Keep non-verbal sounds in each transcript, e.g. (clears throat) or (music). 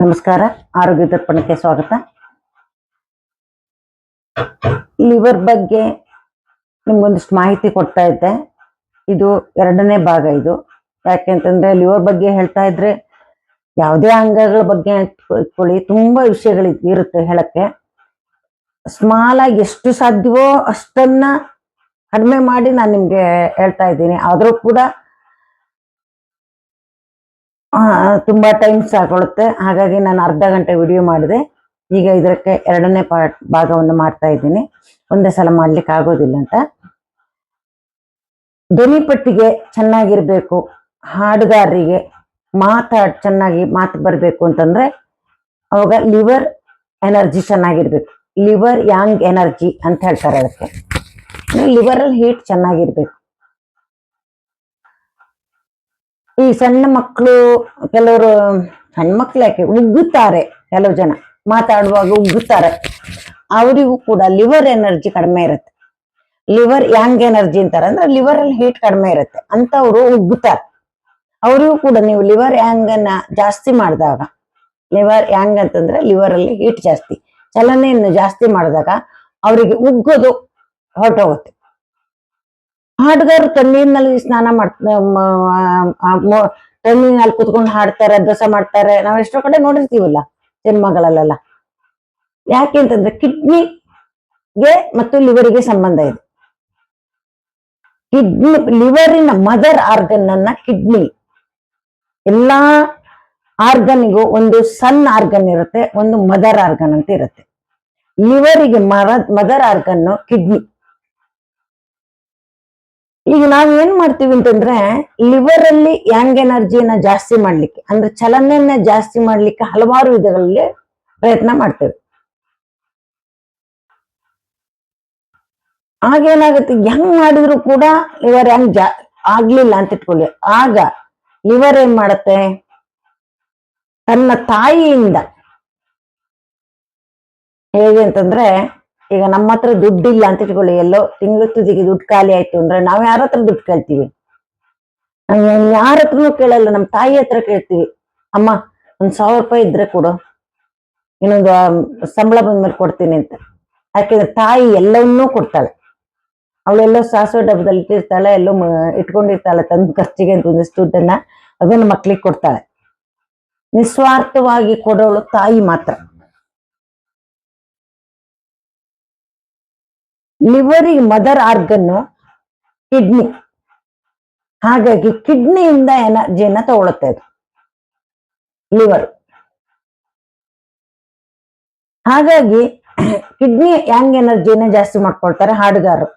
ನಮಸ್ಕಾರ, ಆರೋಗ್ಯ ದರ್ಪಣಕ್ಕೆ ಸ್ವಾಗತ. ಲಿವರ್ ಬಗ್ಗೆ ನಿಮ್ಗೊಂದಿಷ್ಟು ಮಾಹಿತಿ ಕೊಡ್ತಾ ಇದ್ದೆ. ಇದು ಎರಡನೇ ಭಾಗ ಇದು. ಯಾಕೆಂತಂದ್ರೆ ಲಿವರ್ ಬಗ್ಗೆ ಹೇಳ್ತಾ ಇದ್ರೆ ಯಾವುದೇ ಅಂಗಗಳ ಬಗ್ಗೆ ಇಟ್ಕೊಳ್ಳಿ, ತುಂಬಾ ವಿಷಯಗಳು ಇರುತ್ತೆ ಹೇಳಕ್ಕೆ. ಸ್ಮಾಲ್ ಆಗಿ ಎಷ್ಟು ಸಾಧ್ಯವೋ ಅಷ್ಟನ್ನ ಕಡಿಮೆ ಮಾಡಿ ನಾನು ನಿಮ್ಗೆ ಹೇಳ್ತಾ ಇದ್ದೀನಿ. ಆದರೂ ಕೂಡ ತುಂಬಾ ಟೈಮ್ ಸಾಕೊಳ್ಳುತ್ತೆ ಹಾಗಾಗಿ ನಾನು ಅರ್ಧ ಗಂಟೆ ವಿಡಿಯೋ ಮಾಡಿದೆ. ಈಗ ಇದಕ್ಕೆ ಎರಡನೇ ಪಾರ್ಟ್ ಭಾಗವನ್ನು ಮಾಡ್ತಾ ಇದ್ದೀನಿ. ಒಂದೇ ಸಲ ಮಾಡ್ಲಿಕ್ಕೆ ಆಗೋದಿಲ್ಲ ಅಂತ. ಧ್ವನಿಪಟ್ಟಿಗೆ ಚೆನ್ನಾಗಿರ್ಬೇಕು. ಹಾಡುಗಾರರಿಗೆ ಮಾತಾಡ್ ಚೆನ್ನಾಗಿ ಮಾತು ಬರಬೇಕು ಅಂತಂದ್ರೆ ಅವಾಗ ಲಿವರ್ ಎನರ್ಜಿ ಚೆನ್ನಾಗಿರ್ಬೇಕು. ಲಿವರ್ ಯಾಂಗ್ ಎನರ್ಜಿ ಅಂತ ಹೇಳ್ತಾರೆ ಅದಕ್ಕೆ. ಲಿವರಲ್ಲಿ ಹೀಟ್ ಚೆನ್ನಾಗಿರ್ಬೇಕು. ಈ ಸಣ್ಣ ಮಕ್ಕಳು ಕೆಲವರು, ಸಣ್ಣ ಮಕ್ಳು ಯಾಕೆ? ಉಗ್ಗುತ್ತಾರೆ ಕೆಲವು ಜನ. ಮಾತಾಡುವಾಗ ಉಗ್ಗುತ್ತಾರೆ. ಅವರಿಗೂ ಕೂಡ ಲಿವರ್ ಎನರ್ಜಿ ಕಡಿಮೆ ಇರುತ್ತೆ. ಲಿವರ್ ಯಾಂಗ್ ಎನರ್ಜಿ ಅಂತಾರೆ. ಅಂದ್ರೆ ಲಿವರ್ ಅಲ್ಲಿ ಹೀಟ್ ಕಡಿಮೆ ಇರುತ್ತೆ. ಅಂತವ್ರು ಉಗ್ಗುತ್ತಾರೆ. ಅವರಿಗೂ ಕೂಡ ನೀವು ಲಿವರ್ ಯಾಂಗ್ ಅನ್ನ ಜಾಸ್ತಿ ಮಾಡಿದಾಗ ಲಿವರ್ ಯಾಂಗ್ ಅಂತಂದ್ರೆ ಲಿವರ್ ಅಲ್ಲಿ ಹೀಟ್ ಜಾಸ್ತಿ. ಚಲನೆಯನ್ನು ಜಾಸ್ತಿ ಮಾಡಿದಾಗ, ಅವರಿಗೆ ಉಗ್ಗೋದು ಹೊರಟೋಗುತ್ತೆ. ಹಾಡುಗಾರರು ತಣ್ಣೀರಿನಲ್ಲಿ ಸ್ನಾನ ಮಾಡ್ತಾರೆ ತಣ್ಣೀರಿನಲ್ಲಿ ಕುತ್ಕೊಂಡು ಹಾಡ್ತಾರೆ ದೋಸ ಮಾಡ್ತಾರೆ. ನಾವ್ ಎಷ್ಟೋ ಕಡೆ ನೋಡಿರ್ತೀವಲ್ಲ ಸಿನಿಮಾಗಳಲ್ಲೆಲ್ಲ ಯಾಕೆ ಅಂತಂದ್ರೆ ಕಿಡ್ನಿಗೆ ಮತ್ತು ಲಿವರಿಗೆ ಸಂಬಂಧ ಇದೆ. ಕಿಡ್ನಿ, ಲಿವರಿನ ಮದರ್ ಆರ್ಗನ್ ಅನ್ನ ಕಿಡ್ನಿ. ಎಲ್ಲಾ ಆರ್ಗನ್ಗೂ ಒಂದು ಸನ್ ಆರ್ಗನ್ ಇರುತ್ತೆ, ಒಂದು ಮದರ್ ಆರ್ಗನ್ ಅಂತ ಇರುತ್ತೆ. ಲಿವರಿಗೆ ಮರ ಮದರ್ ಆರ್ಗನ್ ಕಿಡ್ನಿ. ಈಗ ನಾವ್ ಏನ್ ಮಾಡ್ತೀವಿ ಅಂತಂದ್ರೆ ಲಿವರ್ ಅಲ್ಲಿ ಯಾಂಗ್ ಎನರ್ಜಿಯನ್ನ ಜಾಸ್ತಿ ಮಾಡ್ಲಿಕ್ಕೆ, ಅಂದ್ರೆ ಚಲನೆಯನ್ನ ಜಾಸ್ತಿ ಮಾಡ್ಲಿಕ್ಕೆ ಹಲವಾರು ವಿಧಗಳಲ್ಲಿ ಪ್ರಯತ್ನ ಮಾಡ್ತೇವೆ. ಆಗೇನಾಗುತ್ತೆ ಹೆಂಗ್ ಮಾಡಿದ್ರು ಕೂಡ ಲಿವರ್ ಹೆಂಗ್ ಜಾ ಆಗ್ಲಿಲ್ಲ ಅಂತ ಇಟ್ಕೊಳ್ಳಿ. ಆಗ ಲಿವರ್ ಏನ್ ಮಾಡತ್ತೆ? ತನ್ನ ತಾಯಿಯಿಂದ ಹೇಗೆ ಅಂತಂದ್ರೆ ಈಗ ನಮ್ಮ ಹತ್ರ ದುಡ್ಡಿಲ್ಲ ಅಂತ ಇಟ್ಕೊಳ್ಳಿ ಎಲ್ಲೋ ತಿಂಗಳು ತುದಿಗೆ ದುಡ್ಡು ಖಾಲಿ ಆಯ್ತು ಅಂದ್ರೆ ನಾವ್ ಯಾರ ಹತ್ರ ದುಡ್ಡು ಕೇಳ್ತೀವಿ? ಯಾರ ಹತ್ರನೂ ಕೇಳಲ್ಲ. ನಮ್ಮ ತಾಯಿ ಹತ್ರ ಕೇಳ್ತೀವಿ. ಅಮ್ಮ, ಒಂದ್ ಸಾವಿರ ರೂಪಾಯಿ ಇದ್ರೆ ಕೊಡು. ಇನ್ನೊಂದು ಸಂಬಳ ಬಂದ್ಮೇಲೆ ಕೊಡ್ತೀನಿ ಅಂತ. ಯಾಕೆಂದ್ರೆ ತಾಯಿ ಎಲ್ಲವನ್ನೂ ಕೊಡ್ತಾಳೆ. ಅವಳೆಲ್ಲೋ ಸಾಸಿವೆ ಡಬ್ಬದಲ್ಲಿ ಇಟ್ಟಿರ್ತಾಳೆ, ಎಲ್ಲೋ ಇಟ್ಕೊಂಡಿರ್ತಾಳೆ, ತಂದು ಖರ್ಚಿಗೆ ಅಂತ ಒಂದಿಷ್ಟು ದುಡ್ಡನ್ನ, ಅದನ್ನ ಮಕ್ಳಿಗೆ ಕೊಡ್ತಾಳೆ. ನಿಸ್ವಾರ್ಥವಾಗಿ ಕೊಡೋಳು ತಾಯಿ ಮಾತ್ರ. ಲಿವರಿಗೆ ಮದರ್ ಆರ್ಗನ್ನು ಕಿಡ್ನಿ. ಹಾಗಾಗಿ ಕಿಡ್ನಿಯಿಂದ ಎನರ್ಜಿಯನ್ನ ತಗೊಳುತ್ತೆ ಅದು. ಲಿವರ್. ಹಾಗಾಗಿ ಕಿಡ್ನಿ ಯಾಂಗ್ ಎನರ್ಜಿಯನ್ನ ಜಾಸ್ತಿ ಮಾಡ್ಕೊಳ್ತಾರೆ ಹಾಡುಗಾರರು.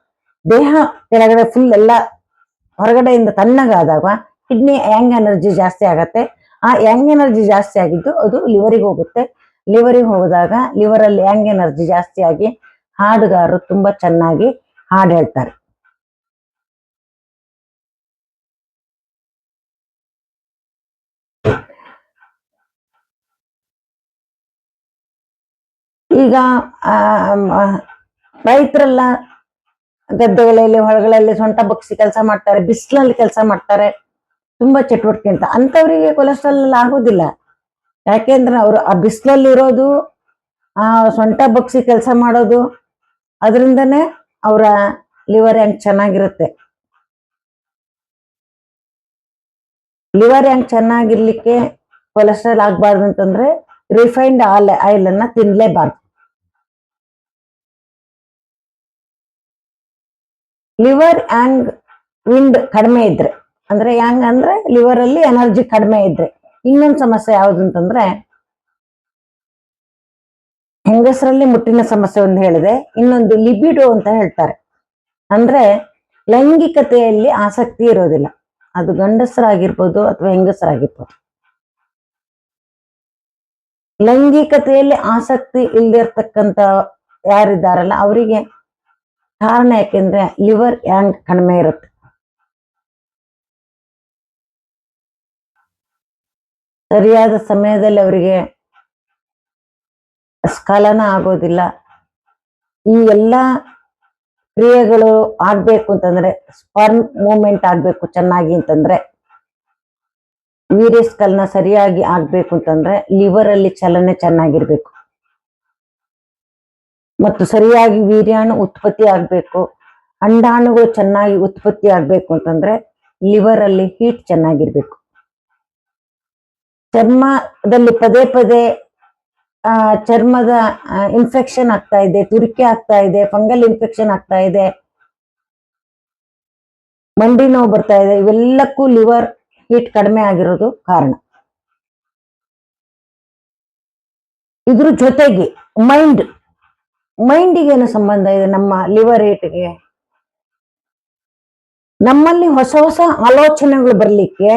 ದೇಹ ಕೆಳಗಡೆ ಫುಲ್ ಎಲ್ಲ ಹೊರಗಡೆಯಿಂದ ತಣ್ಣಗಾದಾಗ ಕಿಡ್ನಿ ಯಾಂಗ್ ಎನರ್ಜಿ ಜಾಸ್ತಿ ಆಗತ್ತೆ. ಆ ಯಾಂಗ್ ಎನರ್ಜಿ ಜಾಸ್ತಿ ಆಗಿದ್ದು ಅದು ಲಿವರಿಗೆ ಹೋಗುತ್ತೆ. ಲಿವರಿಗೆ ಹೋದಾಗ ಲಿವರಲ್ಲಿ ಯಾಂಗ್ ಎನರ್ಜಿ ಜಾಸ್ತಿ ಆಗಿ ಹಾಡುಗಾರರು ತುಂಬಾ ಚೆನ್ನಾಗಿ ಹಾಡು ಹೇಳ್ತಾರೆ. ಈಗ ಆ, ರೈತರೆಲ್ಲ ಗದ್ದೆಗಳಲ್ಲಿ ಹೊಳಗಳಲ್ಲಿ ಸೊಂಟ ಬಗ್ಸಿ ಕೆಲಸ ಮಾಡ್ತಾರೆ ಬಿಸಿಲಲ್ಲಿ ಕೆಲಸ ಮಾಡ್ತಾರೆ ತುಂಬಾ ಚಟುವಟಿಕೆ ಅಂತ. ಅಂತವರಿಗೆ ಕೊಲೆಸ್ಟ್ರಾಲ್ ಆಗೋದಿಲ್ಲ. ಯಾಕೆಂದ್ರೆ ಅವರು ಆ ಬಿಸಿಲಲ್ಲಿ ಇರೋದು ಆ ಸೊಂಟ ಬಗ್ಸಿ ಕೆಲಸ ಮಾಡೋದು ಅದರಿಂದನೇ ಅವರ ಲಿವರ್ ಹೆಂಗ್ ಚೆನ್ನಾಗಿರುತ್ತೆ. ಲಿವರ್ ಹೆಂಗ್ ಚೆನ್ನಾಗಿರ್ಲಿಕ್ಕೆ ಕೊಲೆಸ್ಟ್ರಾಲ್ ಆಗ್ಬಾರ್ದು ಅಂತಂದ್ರೆ ರಿಫೈನ್ಡ್ ಆಲ್ ಆಯಿಲ್ ಅನ್ನ ತಿನ್ಲೇಬಾರ್ದು. ಲಿವರ್ ಹ್ಯಾಂಗ್ ವಿಂಡ್ ಕಡಿಮೆ ಇದ್ರೆ, ಅಂದ್ರೆ ಹ್ಯಾಂಗ್ ಅಂದ್ರೆ ಲಿವರ್ ಅಲ್ಲಿ ಎನರ್ಜಿ ಕಡಿಮೆ ಇದ್ರೆ, ಇನ್ನೊಂದು ಸಮಸ್ಯೆ ಯಾವ್ದು ಅಂತಂದ್ರೆ ಹೆಂಗಸರಲ್ಲಿ ಮುಟ್ಟಿನ ಸಮಸ್ಯೆ ಒಂದು ಹೇಳಿದೆ. ಇನ್ನೊಂದು ಲಿಬಿಡೋ ಅಂತ ಹೇಳ್ತಾರೆ. ಅಂದ್ರೆ ಲೈಂಗಿಕತೆಯಲ್ಲಿ ಆಸಕ್ತಿ ಇರೋದಿಲ್ಲ. ಅದು ಗಂಡಸರಾಗಿರ್ಬೋದು ಅಥವಾ ಹೆಂಗಸರಾಗಿರ್ಬೋದು. ಲೈಂಗಿಕತೆಯಲ್ಲಿ ಆಸಕ್ತಿ ಇಲ್ದಿರ್ತಕ್ಕಂಥ ಯಾರಿದ್ದಾರಲ್ಲ, ಅವರಿಗೆ ಕಾರಣ ಯಾಕೆಂದ್ರೆ ಲಿವರ್ ಯಾಂಗ್ ಕಡಿಮೆ ಇರುತ್ತೆ. ಸರಿಯಾದ ಸಮಯದಲ್ಲಿ ಅವರಿಗೆ ಸ್ಖಲನ ಆಗೋದಿಲ್ಲ. ಈ ಎಲ್ಲ ಕ್ರಿಯೆಗಳು ಆಗ್ಬೇಕು ಅಂತಂದ್ರೆ, ಸ್ಪರ್ಮ್ ಮೂಮೆಂಟ್ ಆಗ್ಬೇಕು ಚೆನ್ನಾಗಿ ಅಂತಂದ್ರೆ ವೀರ್ಯಸ್ಕಲನ ಸರಿಯಾಗಿ ಆಗ್ಬೇಕು ಅಂತಂದ್ರೆ ಲಿವರ್ ಅಲ್ಲಿ ಚಲನೆ ಚೆನ್ನಾಗಿರ್ಬೇಕು. ಮತ್ತು ಸರಿಯಾಗಿ ವೀರ್ಯಾಣು ಉತ್ಪತ್ತಿ ಆಗ್ಬೇಕು, ಅಂಡಾಣುಗಳು ಚೆನ್ನಾಗಿ ಉತ್ಪತ್ತಿ ಆಗ್ಬೇಕು ಅಂತಂದ್ರೆ ಲಿವರ್ ಅಲ್ಲಿ ಹೀಟ್ ಚೆನ್ನಾಗಿರ್ಬೇಕು. ಚರ್ಮದಲ್ಲಿ ಪದೇ ಪದೇ ಚರ್ಮದ ಇನ್ಫೆಕ್ಷನ್ ಆಗ್ತಾ ಇದೆ, ತುರಿಕೆ ಆಗ್ತಾ ಇದೆ ಫಂಗಲ್ ಇನ್ಫೆಕ್ಷನ್ ಆಗ್ತಾ ಇದೆ. ಮಂಡಿ ನೋವು ಬರ್ತಾ ಇದೆ, ಇವೆಲ್ಲಕ್ಕೂ ಲಿವರ್ ಹೀಟ್ ಕಡಿಮೆ ಆಗಿರೋದು ಕಾರಣ. ಇದ್ರ ಜೊತೆಗೆ ಮೈಂಡ್ ಮೈಂಡಿಗೆ ಏನು ಸಂಬಂಧ ಇದೆ ನಮ್ಮ ಲಿವರ್ ಹೀಟ್ಗೆ ನಮ್ಮಲ್ಲಿ ಹೊಸ ಹೊಸ ಆಲೋಚನೆಗಳು ಬರ್ಲಿಕ್ಕೆ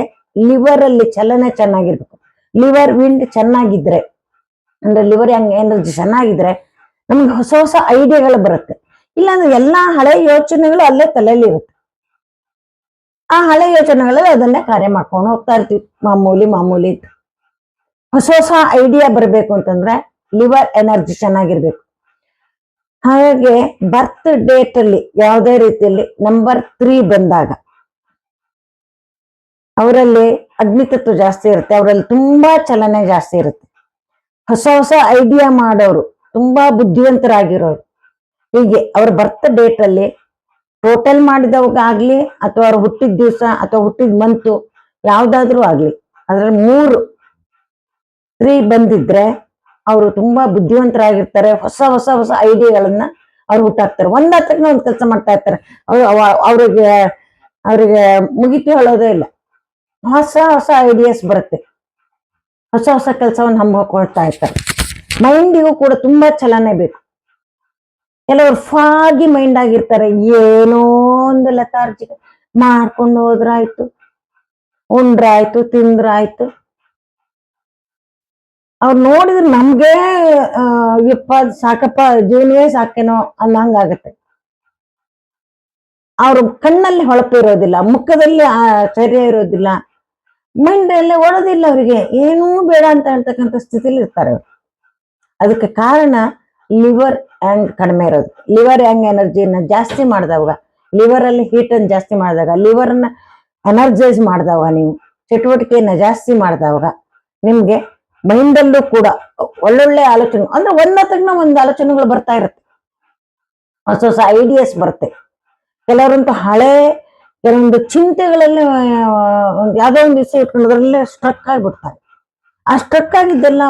ಲಿವರ್ ಅಲ್ಲಿ ಚಲನೆ ಚೆನ್ನಾಗಿರ್ಬೇಕು. ಲಿವರ್ ವಿಂಡ್ ಚೆನ್ನಾಗಿದ್ರೆ ಅಂದ್ರೆ ಲಿವರ್ ಹೆಂಗ್ ಏನಾದ್ರು ಚೆನ್ನಾಗಿದ್ರೆ ನಮ್ಗೆ ಹೊಸ ಹೊಸ ಐಡಿಯಾಗಳು ಬರುತ್ತೆ. ಇಲ್ಲಾಂದ್ರೆ ಎಲ್ಲಾ ಹಳೆ ಯೋಚನೆಗಳು ಅಲ್ಲೇ ತಲೆಯಲ್ಲಿ ಇರುತ್ತೆ. ಆ ಹಳೆ ಯೋಚನೆಗಳಲ್ಲಿ ಅದನ್ನೇ ಕಾರ್ಯ ಮಾಡ್ಕೊಂಡು ಹೋಗ್ತಾ ಇರ್ತೀವಿ. ಮಾಮೂಲಿ ಮಾಮೂಲಿ. ಹೊಸ ಹೊಸ ಐಡಿಯಾ ಬರಬೇಕು ಅಂತಂದ್ರೆ ಲಿವರ್ ಎನರ್ಜಿ ಚೆನ್ನಾಗಿರ್ಬೇಕು. ಹಾಗಾಗಿ ಬರ್ತ್ ಡೇಟ್ ಅಲ್ಲಿ ಯಾವುದೇ ರೀತಿಯಲ್ಲಿ ನಂಬರ್ ತ್ರೀ ಬಂದಾಗ ಅವರಲ್ಲಿ ಅಗ್ನಿತತ್ವ ಜಾಸ್ತಿ ಇರುತ್ತೆ. ಅವರಲ್ಲಿ ತುಂಬಾ ಚಲನೆ ಜಾಸ್ತಿ ಇರುತ್ತೆ. ಹೊಸ ಹೊಸ ಐಡಿಯಾ ಮಾಡೋರು, ತುಂಬಾ ಬುದ್ಧಿವಂತರಾಗಿರೋರು. ಹೀಗೆ ಅವ್ರ ಬರ್ತ್ ಡೇಟ್ ಅಲ್ಲಿ ಟೋಟಲ್ ಮಾಡಿದವಾಗ್ಲಿ ಅಥವಾ ಅವ್ರು ಹುಟ್ಟಿದ ದಿವಸ ಅಥವಾ ಹುಟ್ಟಿದ ಮಂತು ಯಾವ್ದಾದ್ರೂ ಆಗ್ಲಿ, ಅದ್ರಲ್ಲಿ ಮೂರು ತ್ರೀ ಬಂದಿದ್ರೆ ಅವರು ತುಂಬಾ ಬುದ್ಧಿವಂತರಾಗಿರ್ತಾರೆ, ಹೊಸ ಹೊಸ ಹೊಸ ಐಡಿಯಾಗಳನ್ನ ಅವ್ರು ಹುಟ್ಟಾಕ್ತಾರೆ. ಒಂದ್ ಹತ್ತಕ್ಕೆ ಒಂದ್ ಕೆಲಸ ಮಾಡ್ತಾ ಇರ್ತಾರೆ. ಅವ್ರು ಅವ- ಅವ್ರಿಗೆ ಅವ್ರಿಗೆ ಮುಗಿತು ಹೇಳೋದೇ ಇಲ್ಲ. ಹೊಸ ಹೊಸ ಐಡಿಯಾಸ್ ಬರುತ್ತೆ. ಹೊಸ ಹೊಸ ಕೆಲಸವನ್ನು ಹಮ್ಮಿಕೊಳ್ತಾ ಇರ್ತಾರೆ. ಮೈಂಡಿಗೂ ಕೂಡ ತುಂಬಾ ಚಲನೆ ಬೇಕು. ಕೆಲವರು ಫಾಗಿ ಮೈಂಡ್ ಆಗಿರ್ತಾರೆ. ಏನೋ ಒಂದು ಲತಾರ್ಜಿಕ ಮಾಡ್ಕೊಂಡು ಹೋದ್ರಾಯ್ತು. ಉಂಡ್ರಾಯ್ತು, ತಿಂದ್ರಾಯ್ತು. ಅವ್ರು ನೋಡಿದ್ರೆ ನಮ್ಗೆ ಯಪ್ಪ ಸಾಕಪ್ಪ, ಜೀವನವೇ ಸಾಕೇನೋ ಅನ್ನಂಗಾಗತ್ತೆ. ಅವ್ರ ಕಣ್ಣಲ್ಲಿ ಹೊಳಪು ಇರೋದಿಲ್ಲ. ಮುಖದಲ್ಲಿ, ಆ, ಚರ್ಯ ಇರೋದಿಲ್ಲ. ಮೈಂಡ್ ಎಲ್ಲ ಓಡೋದಿಲ್ಲ ಅವರಿಗೆ. ಏನೂ ಬೇಡ ಅಂತ ಹೇಳ್ತಕ್ಕಂಥ ಸ್ಥಿತಿಲಿ ಇರ್ತಾರೆ ಅದಕ್ಕೆ ಕಾರಣ ಲಿವರ್ ಹ್ಯಾಂಗ್ ಕಡಿಮೆ ಇರೋದು. ಲಿವರ್ ಹ್ಯಾಂಗ್ ಎನರ್ಜಿನ ಜಾಸ್ತಿ ಮಾಡಿದವಾಗ. ಲಿವರ್ ಅಲ್ಲಿ ಹೀಟ್ ಅನ್ನು ಜಾಸ್ತಿ ಮಾಡಿದಾಗ ಲಿವರ್ ಅನ್ನ ಎನರ್ಜೈಸ್ ಮಾಡಿದಾಗ ನೀವು. ಚಟುವಟಿಕೆಯನ್ನ ಜಾಸ್ತಿ ಮಾಡಿದವಾಗ. ನಿಮ್ಗೆ ಮೈಂಡಲ್ಲೂ ಕೂಡ ಒಳ್ಳೊಳ್ಳೆ ಆಲೋಚನೆ, ಅಂದ್ರೆ ಒಂದತ್ತಗ್ನ ಒಂದು ಆಲೋಚನೆಗಳು ಬರ್ತಾ ಇರುತ್ತೆ. ಹೊಸ ಹೊಸ ಐಡಿಯಾಸ್ ಬರುತ್ತೆ. ಕೆಲವರಂತೂ ಹಳೆ ಕೆಲವೊಂದು ಚಿಂತೆಗಳಲ್ಲಿ ಯಾವುದೋ ಒಂದ್ ವಿಷಯ ಇಟ್ಕೊಂಡು ಅದರಲ್ಲೇ ಸ್ಟ್ರಕ್ ಆಗಿಬಿಡ್ತಾರೆ. ಆ ಸ್ಟ್ರಕ್ ಆಗಿದ್ದೆಲ್ಲ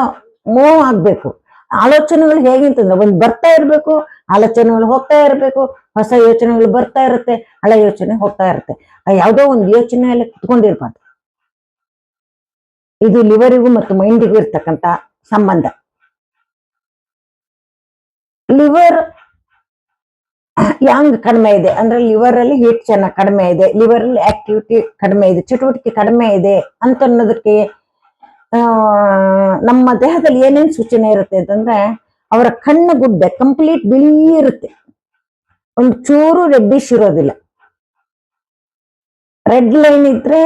ಮೂವ್ ಆಗ್ಬೇಕು. ಆಲೋಚನೆಗಳು ಹೇಗಿಂತಂದ್ರೆ ಒಂದು ಬರ್ತಾ ಇರಬೇಕು, ಆಲೋಚನೆಗಳು ಹೋಗ್ತಾ ಇರಬೇಕು, ಹೊಸ ಯೋಚನೆಗಳು ಬರ್ತಾ ಇರುತ್ತೆ, ಹಳೆ ಯೋಚನೆ ಹೋಗ್ತಾ ಇರುತ್ತೆ. ಆ ಯಾವ್ದೋ ಒಂದು ಯೋಚನೆಯಲ್ಲಿ ಕುತ್ಕೊಂಡಿರ್ಬಾರ್ದು. ಇದು ಲಿವರಿಗೂ ಮತ್ತು ಮೈಂಡಿಗೂ ಇರ್ತಕ್ಕಂತ ಸಂಬಂಧ. ಲಿವರ್ ಯಾಂಗ್ ಕಡಿಮೆ ಇದೆ. ಅಂದ್ರೆ ಲಿವರ್ ಅಲ್ಲಿ ಹೀಟ್ ಚೆನ್ನಾಗಿ ಕಡಿಮೆ ಇದೆ. ಲಿವರ್ ಅಲ್ಲಿ ಆಕ್ಟಿವಿಟಿ ಕಡಿಮೆ ಇದೆ. ಚಟುವಟಿಕೆ ಕಡಿಮೆ ಇದೆ ಅಂತ ಅನ್ನೋದಕ್ಕೆ ನಮ್ಮ ದೇಹದಲ್ಲಿ ಏನೇನು ಸೂಚನೆ ಇರುತ್ತೆ ಅಂತಂದ್ರೆ ಅವರ ಕಣ್ಣು ಗುಡ್ಡೆ ಕಂಪ್ಲೀಟ್ ಬಿಳಿ ಇರುತ್ತೆ. ಒಂದು ಚೂರು ರೆಡ್ಡಿಶ್ ಇರೋದಿಲ್ಲ. ರೆಡ್ ಲೈನ್ ಇದ್ರೆ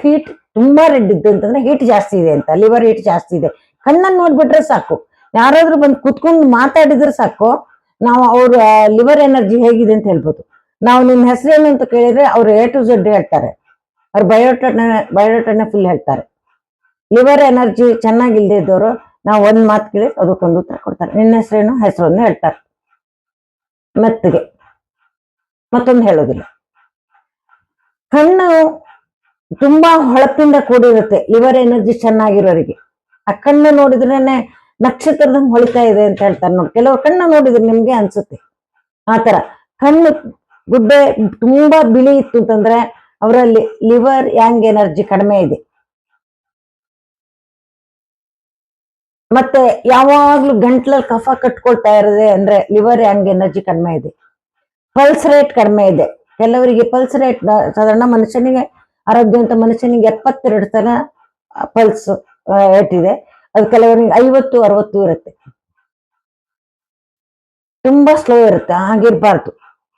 ಹೀಟ್ ತುಂಬಾ ರೆಡ್ ಇದ್ದು ಅಂತಂದ್ರೆ ಹೀಟ್ ಜಾಸ್ತಿ ಇದೆ ಅಂತ. ಲಿವರ್ ಹೀಟ್ ಜಾಸ್ತಿ ಇದೆ. ಕಣ್ಣನ್ನು ನೋಡ್ಬಿಟ್ರೆ ಸಾಕು. ಯಾರಾದ್ರೂ ಬಂದು ಕುತ್ಕೊಂಡು ಮಾತಾಡಿದ್ರೆ ಸಾಕು. ನಾವು ಅವ್ರ ಲಿವರ್ ಎನರ್ಜಿ ಹೇಗಿದೆ ಅಂತ ಹೇಳ್ಬೋದು. ನಾವು ನಿಮ್ ಹೆಸರೇನು ಅಂತ ಕೇಳಿದ್ರೆ ಅವ್ರು ಎ ಟು ಝೆಡ್ ಹೇಳ್ತಾರೆ. ಅವ್ರ ಬಯೋಟನ ಬಯೋಟನ್ನ ಫುಲ್ ಹೇಳ್ತಾರೆ. ಲಿವರ್ ಎನರ್ಜಿ ಚೆನ್ನಾಗಿಲ್ಲದೆ ಇದ್ದವರು, ನಾವು ಒಂದು ಮಾತು ಕೇಳಿ ಅದಕ್ಕೊಂದು ಉತ್ತರ ಕೊಡ್ತಾರೆ. ನಿನ್ನ ಹೆಸರೇನು? ಹೆಸರನ್ನು ಹೇಳ್ತಾರೆ. ಮೆತ್ತಗೆ. ಮತ್ತೊಂದು ಹೇಳೋದಿಲ್ಲ. ಕಣ್ಣು ತುಂಬಾ ಹೊಳಪಿಂದ ಕೂಡಿರುತ್ತೆ. ಲಿವರ್ ಎನರ್ಜಿ ಚೆನ್ನಾಗಿರೋರಿಗೆ. ಆ ಕಣ್ಣು ನೋಡಿದ್ರೇನೆ ನಕ್ಷತ್ರದಂಗ್ ಹೊಳಿತಾ ಇದೆ ಅಂತ ಹೇಳ್ತಾರೆ ನೋಡಿ. ಕೆಲವು ಕಣ್ಣ ನೋಡಿದ್ರೆ ನಿಮ್ಗೆ ಅನ್ಸುತ್ತೆ. ಆತರ ಕಣ್ಣು ಗುಡ್ಡೆ ತುಂಬಾ ಬಿಳಿ ಇತ್ತು ಅಂತಂದ್ರೆ ಅವರಲ್ಲಿ ಲಿವರ್ ಯಾಂಗ್ ಎನರ್ಜಿ ಕಡಿಮೆ ಇದೆ. ಮತ್ತೆ ಯಾವಾಗ್ಲೂ ಗಂಟ್ಲಲ್ಲಿ ಕಫ ಕಟ್ಕೊಳ್ತಾ ಇರದೆ ಅಂದ್ರೆ ಲಿವರ್ ಯಾಂಗ್ ಎನರ್ಜಿ ಕಡಿಮೆ ಇದೆ. ಪಲ್ಸ್ ರೇಟ್ ಕಡಿಮೆ ಇದೆ. ಕೆಲವರಿಗೆ ಪಲ್ಸ್ ರೇಟ್ ಸಾಧಾರಣ ಮನುಷ್ಯನಿಗೆ, ಆರೋಗ್ಯವಂತ ಮನುಷ್ಯನಿಗೆ ಎಪ್ಪತ್ತೆರಡು ತರ ಪಲ್ಸ್ ರೇಟ್ ಇದೆ. ಅದು ಕೆಲವರಿಗೆ ಐವತ್ತು, ಅರವತ್ತು ಇರುತ್ತೆ. ತುಂಬಾ ಸ್ಲೋ ಇರುತ್ತೆ, ಹಾಗಿರ್ಬಾರ್ದು.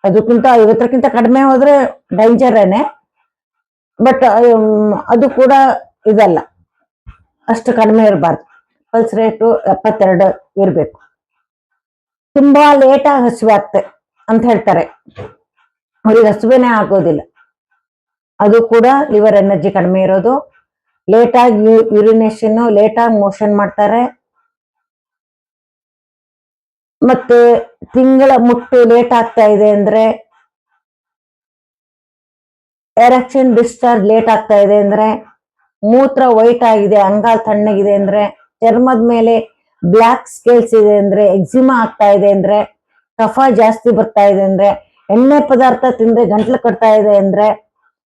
ಅದಕ್ಕಿಂತ ಐವತ್ತರಕ್ಕಿಂತ ಕಡಿಮೆ ಹೋದ್ರೆ ಡೇಂಜರೇನೆ ಬಟ್ ಅದು ಕೂಡ ಇದಲ್ಲ. ಅಷ್ಟು ಕಡಿಮೆ ಇರಬಾರ್ದು. ಪಲ್ಸ್ ರೇಟು ಎಪ್ಪತ್ತೆರಡು ಇರಬೇಕು. ತುಂಬಾ ಲೇಟಾಗಿ ಹಸಿವೆ ಆಗ್ತೆ ಅಂತ ಹೇಳ್ತಾರೆ. ಅವ್ರಿಗೆ ಹಸುವೆನೇ ಆಗೋದಿಲ್ಲ. ಅದು ಕೂಡ ಲಿವರ್ ಎನರ್ಜಿ ಕಡಿಮೆ ಇರೋದು. ಲೇಟಾಗಿ ಯುರಿನೇಷನ್ ಲೇಟಾಗಿ ಮೋಷನ್ ಮಾಡ್ತಾರೆ. ಮತ್ತೆ ತಿಂಗಳ ಮುಟ್ಟು ಲೇಟ್ ಆಗ್ತಾ ಇದೆ ಅಂದ್ರೆ ಎರೆಕ್ಷನ್ ಡಿಸ್ಚಾರ್ಜ್ ಲೇಟ್ ಆಗ್ತಾ ಇದೆ ಅಂದ್ರೆ ಮೂತ್ರ ವೈಟ್ ಆಗಿದೆ, ಅಂಗಾಲ್ ತಣ್ಣಗಿದೆ ಅಂದ್ರೆ ಚರ್ಮದ ಮೇಲೆ ಬ್ಲ್ಯಾಕ್ ಸ್ಕೇಲ್ಸ್ ಇದೆ ಅಂದ್ರೆ ಎಕ್ಸಿಮಾ ಆಗ್ತಾ ಇದೆ ಅಂದ್ರೆ ಕಫ ಜಾಸ್ತಿ ಬರ್ತಾ ಇದೆ ಅಂದ್ರೆ ಎಣ್ಣೆ ಪದಾರ್ಥ ತಿಂದ್ರೆ ಗಂಟ್ಲು ಕಟ್ತಾ ಇದೆ ಅಂದ್ರೆ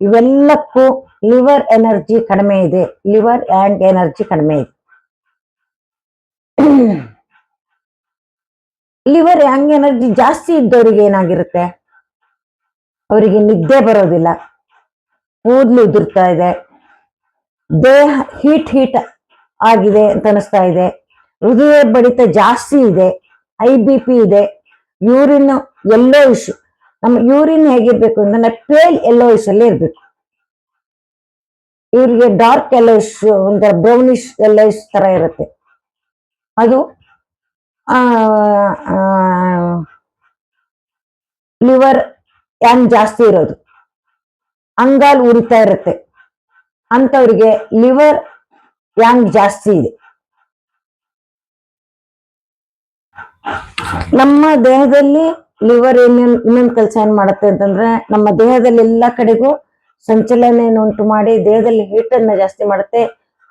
ಇವೆಲ್ಲಕ್ಕೂ ಲಿವರ್ ಎನರ್ಜಿ ಕಡಿಮೆ ಇದೆ. ಲಿವರ್ ಆ್ಯಂಡ್ ಎನರ್ಜಿ ಕಡಿಮೆ ಇದೆ. (clears throat) ಲಿವರ್ ಹ್ಯಾಂಗ್ ಎನರ್ಜಿ ಜಾಸ್ತಿ ಇದ್ದವರಿಗೆ ಏನಾಗಿರುತ್ತೆ? ಅವರಿಗೆ ನಿದ್ದೆ ಬರೋದಿಲ್ಲ. ಕೂದಲು ಉದುರ್ತಾ ಇದೆ. ದೇಹ ಹೀಟ್ ಹೀಟ್ ಆಗಿದೆ ಅಂತ ಅನಿಸ್ತಾ ಇದೆ. ಹೃದಯ ಬಡಿತ ಜಾಸ್ತಿ ಇದೆ. ಐ ಬಿ ಪಿ ಇದೆ. ಯೂರಿನ್ ಎಲ್ಲೋ ಇಶ್ಯೂ. ನಮ್ಮ ಯೂರಿನ್ ಹೇಗಿರ್ಬೇಕು ಅಂದ್ರೆ ಪೇಲ್ ಎಲ್ಲೋ ಅಲ್ಲಿ ಇರ್ಬೇಕು. ಇವ್ರಿಗೆ ಡಾರ್ಕ್ ಎಲ್ಲೋಯಿಶ್ ಒಂಥರ ಬ್ರೌನಿಶ್ ಎಲ್ಲೋಯಿಶ್ ತರ ಇರುತ್ತೆ. ಅದು ಲಿವರ್ ಯಾಂಗ್ ಜಾಸ್ತಿ ಇರೋದು. ಅಂಗಾಲ್ ಉರಿತಾ ಇರುತ್ತೆ. ಅಂತವ್ರಿಗೆ ಲಿವರ್ ಯಾಂಗ್ ಜಾಸ್ತಿ ಇದೆ. ನಮ್ಮ ದೇಹದಲ್ಲಿ ಲಿವರ್ ಏನೇನ್, ಇನ್ನೊಂದು ಕೆಲಸ ಏನ್ ಮಾಡುತ್ತೆ ಅಂತಂದ್ರೆ, ನಮ್ಮ ದೇಹದಲ್ಲಿ ಎಲ್ಲ ಕಡೆಗೂ ಸಂಚಲನೆಯನ್ನು ಉಂಟು ಮಾಡಿ ದೇಹದಲ್ಲಿ ಹೀಟ್ ಅನ್ನ ಜಾಸ್ತಿ ಮಾಡುತ್ತೆ.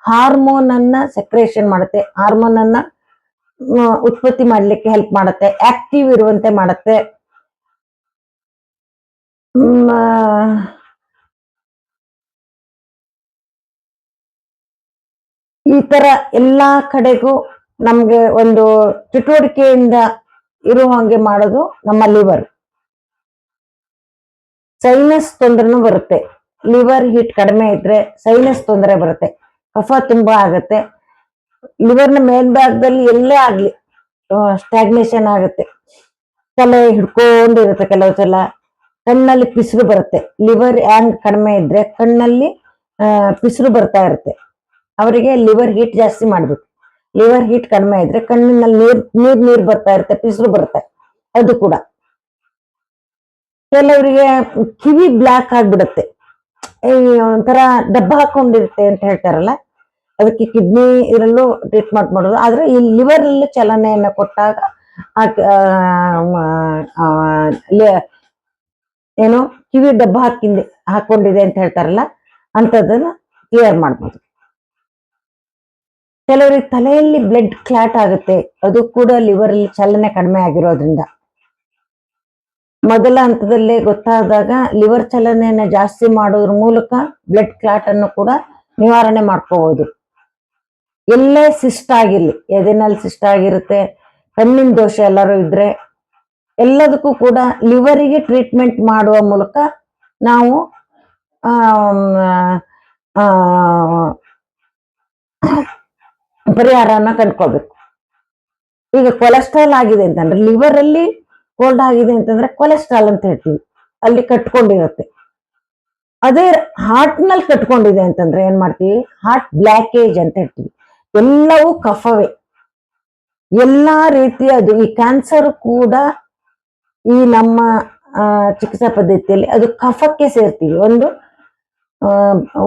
ಹಾರ್ಮೋನ್ ಅನ್ನ ಸೆಕ್ರೇಷನ್ ಮಾಡುತ್ತೆ. ಹಾರ್ಮೋನ್ ಅನ್ನ ಉತ್ಪತ್ತಿ ಮಾಡ್ಲಿಕ್ಕೆ ಹೆಲ್ಪ್ ಮಾಡುತ್ತೆ. ಆಕ್ಟಿವ್ ಇರುವಂತೆ ಮಾಡುತ್ತೆ. ಈ ತರ ಎಲ್ಲಾ ಕಡೆಗೂ ನಮ್ಗೆ ಒಂದು ಚಟುವಟಿಕೆಯಿಂದ ಇರುವ ಹಾಗೆ ಮಾಡೋದು ನಮ್ಮ ಲಿವರ್ ಸೈನಸ್ ತೊಂದರೆನೂ ಬರುತ್ತೆ. ಲಿವರ್ ಹೀಟ್ ಕಡಿಮೆ ಇದ್ರೆ ಸೈನಸ್ ತೊಂದರೆ ಬರುತ್ತೆ. ಕಫ ತುಂಬಾ ಆಗುತ್ತೆ. ಲಿವರ್ನ ಮೇಲ್ಭಾಗದಲ್ಲಿ ಎಲ್ಲೇ ಆಗ್ಲಿ ಸ್ಟಾಗ್ನೇಷನ್ ಆಗುತ್ತೆ. ತಲೆ ಹಿಡ್ಕೊಂಡಿರುತ್ತೆ ಕೆಲವು ಸಲ ಕಣ್ಣಲ್ಲಿ ಪಿಸಿರು ಬರುತ್ತೆ. ಲಿವರ್ ಹ್ಯಾಂಗ್ ಕಡಿಮೆ ಇದ್ರೆ ಕಣ್ಣಲ್ಲಿ ಪಿಸಿರು ಬರ್ತಾ ಇರುತ್ತೆ. ಅವರಿಗೆ ಲಿವರ್ ಹೀಟ್ ಜಾಸ್ತಿ ಮಾಡ್ಬೇಕು. ಲಿವರ್ ಹೀಟ್ ಕಡಿಮೆ ಇದ್ರೆ ಕಣ್ಣಿನಲ್ಲಿ ನೀರ್ ನೀರ್ ನೀರ್ ಬರ್ತಾ ಇರುತ್ತೆ, ಪಿಸಿರು ಬರುತ್ತೆ. ಅದು ಕೂಡ. ಕೆಲವರಿಗೆ ಕಿವಿ ಬ್ಲ್ಯಾಕ್ ಆಗ್ಬಿಡುತ್ತೆ. ಒಂಥರ ದಬ್ಬ ಹಾಕೊಂಡಿರುತ್ತೆ ಅಂತ ಹೇಳ್ತಾರಲ್ಲ? ಅದಕ್ಕೆ ಕಿಡ್ನಿ ಇದರಲ್ಲೂ ಟ್ರೀಟ್ಮೆಂಟ್ ಮಾಡೋದು. ಆದ್ರೆ ಈ ಲಿವರ್ ಅಲ್ಲಿ ಚಲನೆಯನ್ನ ಕೊಟ್ಟಾಗ ಏನು, ಕಿವಿ ಡಬ್ಬ ಹಾಕಿಂದೆ, ಹಾಕೊಂಡಿದೆ ಅಂತ ಹೇಳ್ತಾರಲ್ಲ? ಅಂಥದ್ದನ್ನ ಕ್ಲಿಯರ್ ಮಾಡ್ಬೋದು. ಕೆಲವರಿಗೆ ತಲೆಯಲ್ಲಿ ಬ್ಲಡ್ ಕ್ಲಾಟ್ ಆಗುತ್ತೆ. ಅದು ಕೂಡ ಲಿವರ್ ಅಲ್ಲಿ ಚಲನೆ ಕಡಿಮೆ ಆಗಿರೋದ್ರಿಂದ. ಮೊದಲ ಹಂತದಲ್ಲೇ ಗೊತ್ತಾದಾಗ ಲಿವರ್ ಚಲನೆಯನ್ನ ಜಾಸ್ತಿ ಮಾಡೋದ್ರ ಮೂಲಕ ಬ್ಲಡ್ ಕ್ಲಾಟ್ ಅನ್ನು ಕೂಡ ನಿವಾರಣೆ ಮಾಡ್ಕೋಬಹುದು ಎಲ್ಲೇ ಸಿಸ್ಟ್ ಆಗಿರ್ಲಿ ಎದೆನಲ್ಲಿ ಸಿಸ್ಟ್ ಆಗಿರುತ್ತೆ, ಕಣ್ಣಿನ ದೋಷ ಎಲ್ಲರೂ ಇದ್ರೆ ಎಲ್ಲದಕ್ಕೂ ಕೂಡ ಲಿವರಿಗೆ ಟ್ರೀಟ್ಮೆಂಟ್ ಮಾಡುವ ಮೂಲಕ ನಾವು ಪರಿಹಾರನ ಕಂಡ್ಕೋಬೇಕು. ಈಗ ಕೊಲೆಸ್ಟ್ರಾಲ್ ಆಗಿದೆ ಅಂತಂದ್ರೆ ಲಿವರ್ ಅಲ್ಲಿ ಕೋಲ್ಡ್ ಆಗಿದೆ ಅಂತಂದ್ರೆ ಕೊಲೆಸ್ಟ್ರಾಲ್ ಅಂತ ಹೇಳ್ತೀವಿ. ಅಲ್ಲಿ ಕಟ್ಕೊಂಡಿರುತ್ತೆ. ಅದೇ ಹಾರ್ಟ್ನಲ್ಲಿ ಕಟ್ಕೊಂಡಿದೆ ಅಂತಂದ್ರೆ ಏನ್ ಮಾಡ್ತೀವಿ? ಹಾರ್ಟ್ ಬ್ಲಾಕೇಜ್ ಅಂತ ಹೇಳ್ತೀವಿ. ಎಲ್ಲವೂ ಕಫವೇ. ಎಲ್ಲಾ ರೀತಿಯದು ಈ ಕ್ಯಾನ್ಸರ್ ಕೂಡ ಈ ನಮ್ಮ ಚಿಕಿತ್ಸಾ ಪದ್ಧತಿಯಲ್ಲಿ ಅದು ಕಫಕ್ಕೆ ಸೇರ್ತೀವಿ. ಒಂದು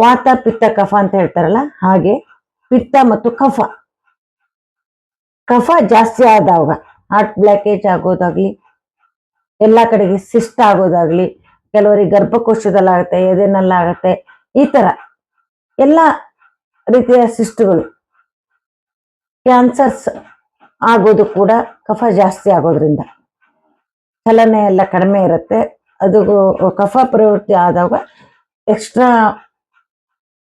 ವಾತ, ಪಿತ್ತ, ಕಫ ಅಂತ ಹೇಳ್ತಾರಲ್ಲ, ಹಾಗೆ ಪಿತ್ತ ಮತ್ತು ಕಫ. ಕಫ ಜಾಸ್ತಿ ಆದಾಗ ಹಾರ್ಟ್ ಬ್ಲಾಕೇಜ್ ಆಗೋದಾಗ್ಲಿ ಎಲ್ಲ ಕಡೆಗೆ ಸಿಸ್ಟ್ ಆಗೋದಾಗ್ಲಿ, ಕೆಲವರಿಗೆ ಗರ್ಭಕೋಶದಲ್ಲಾಗುತ್ತೆ, ಎದೆನಲ್ಲಾಗತ್ತೆ, ಈ ತರ ಎಲ್ಲ ರೀತಿಯ ಸಿಸ್ಟ್ಗಳು ಕ್ಯಾನ್ಸರ್ಸ್ ಆಗೋದು ಕೂಡ ಕಫ ಜಾಸ್ತಿ ಆಗೋದ್ರಿಂದ. ಚಲನೆ ಎಲ್ಲ ಕಡಿಮೆ ಇರುತ್ತೆ. ಅದು ಕಫ ಪ್ರವೃತ್ತಿ ಆದಾಗ ಎಕ್ಸ್ಟ್ರಾ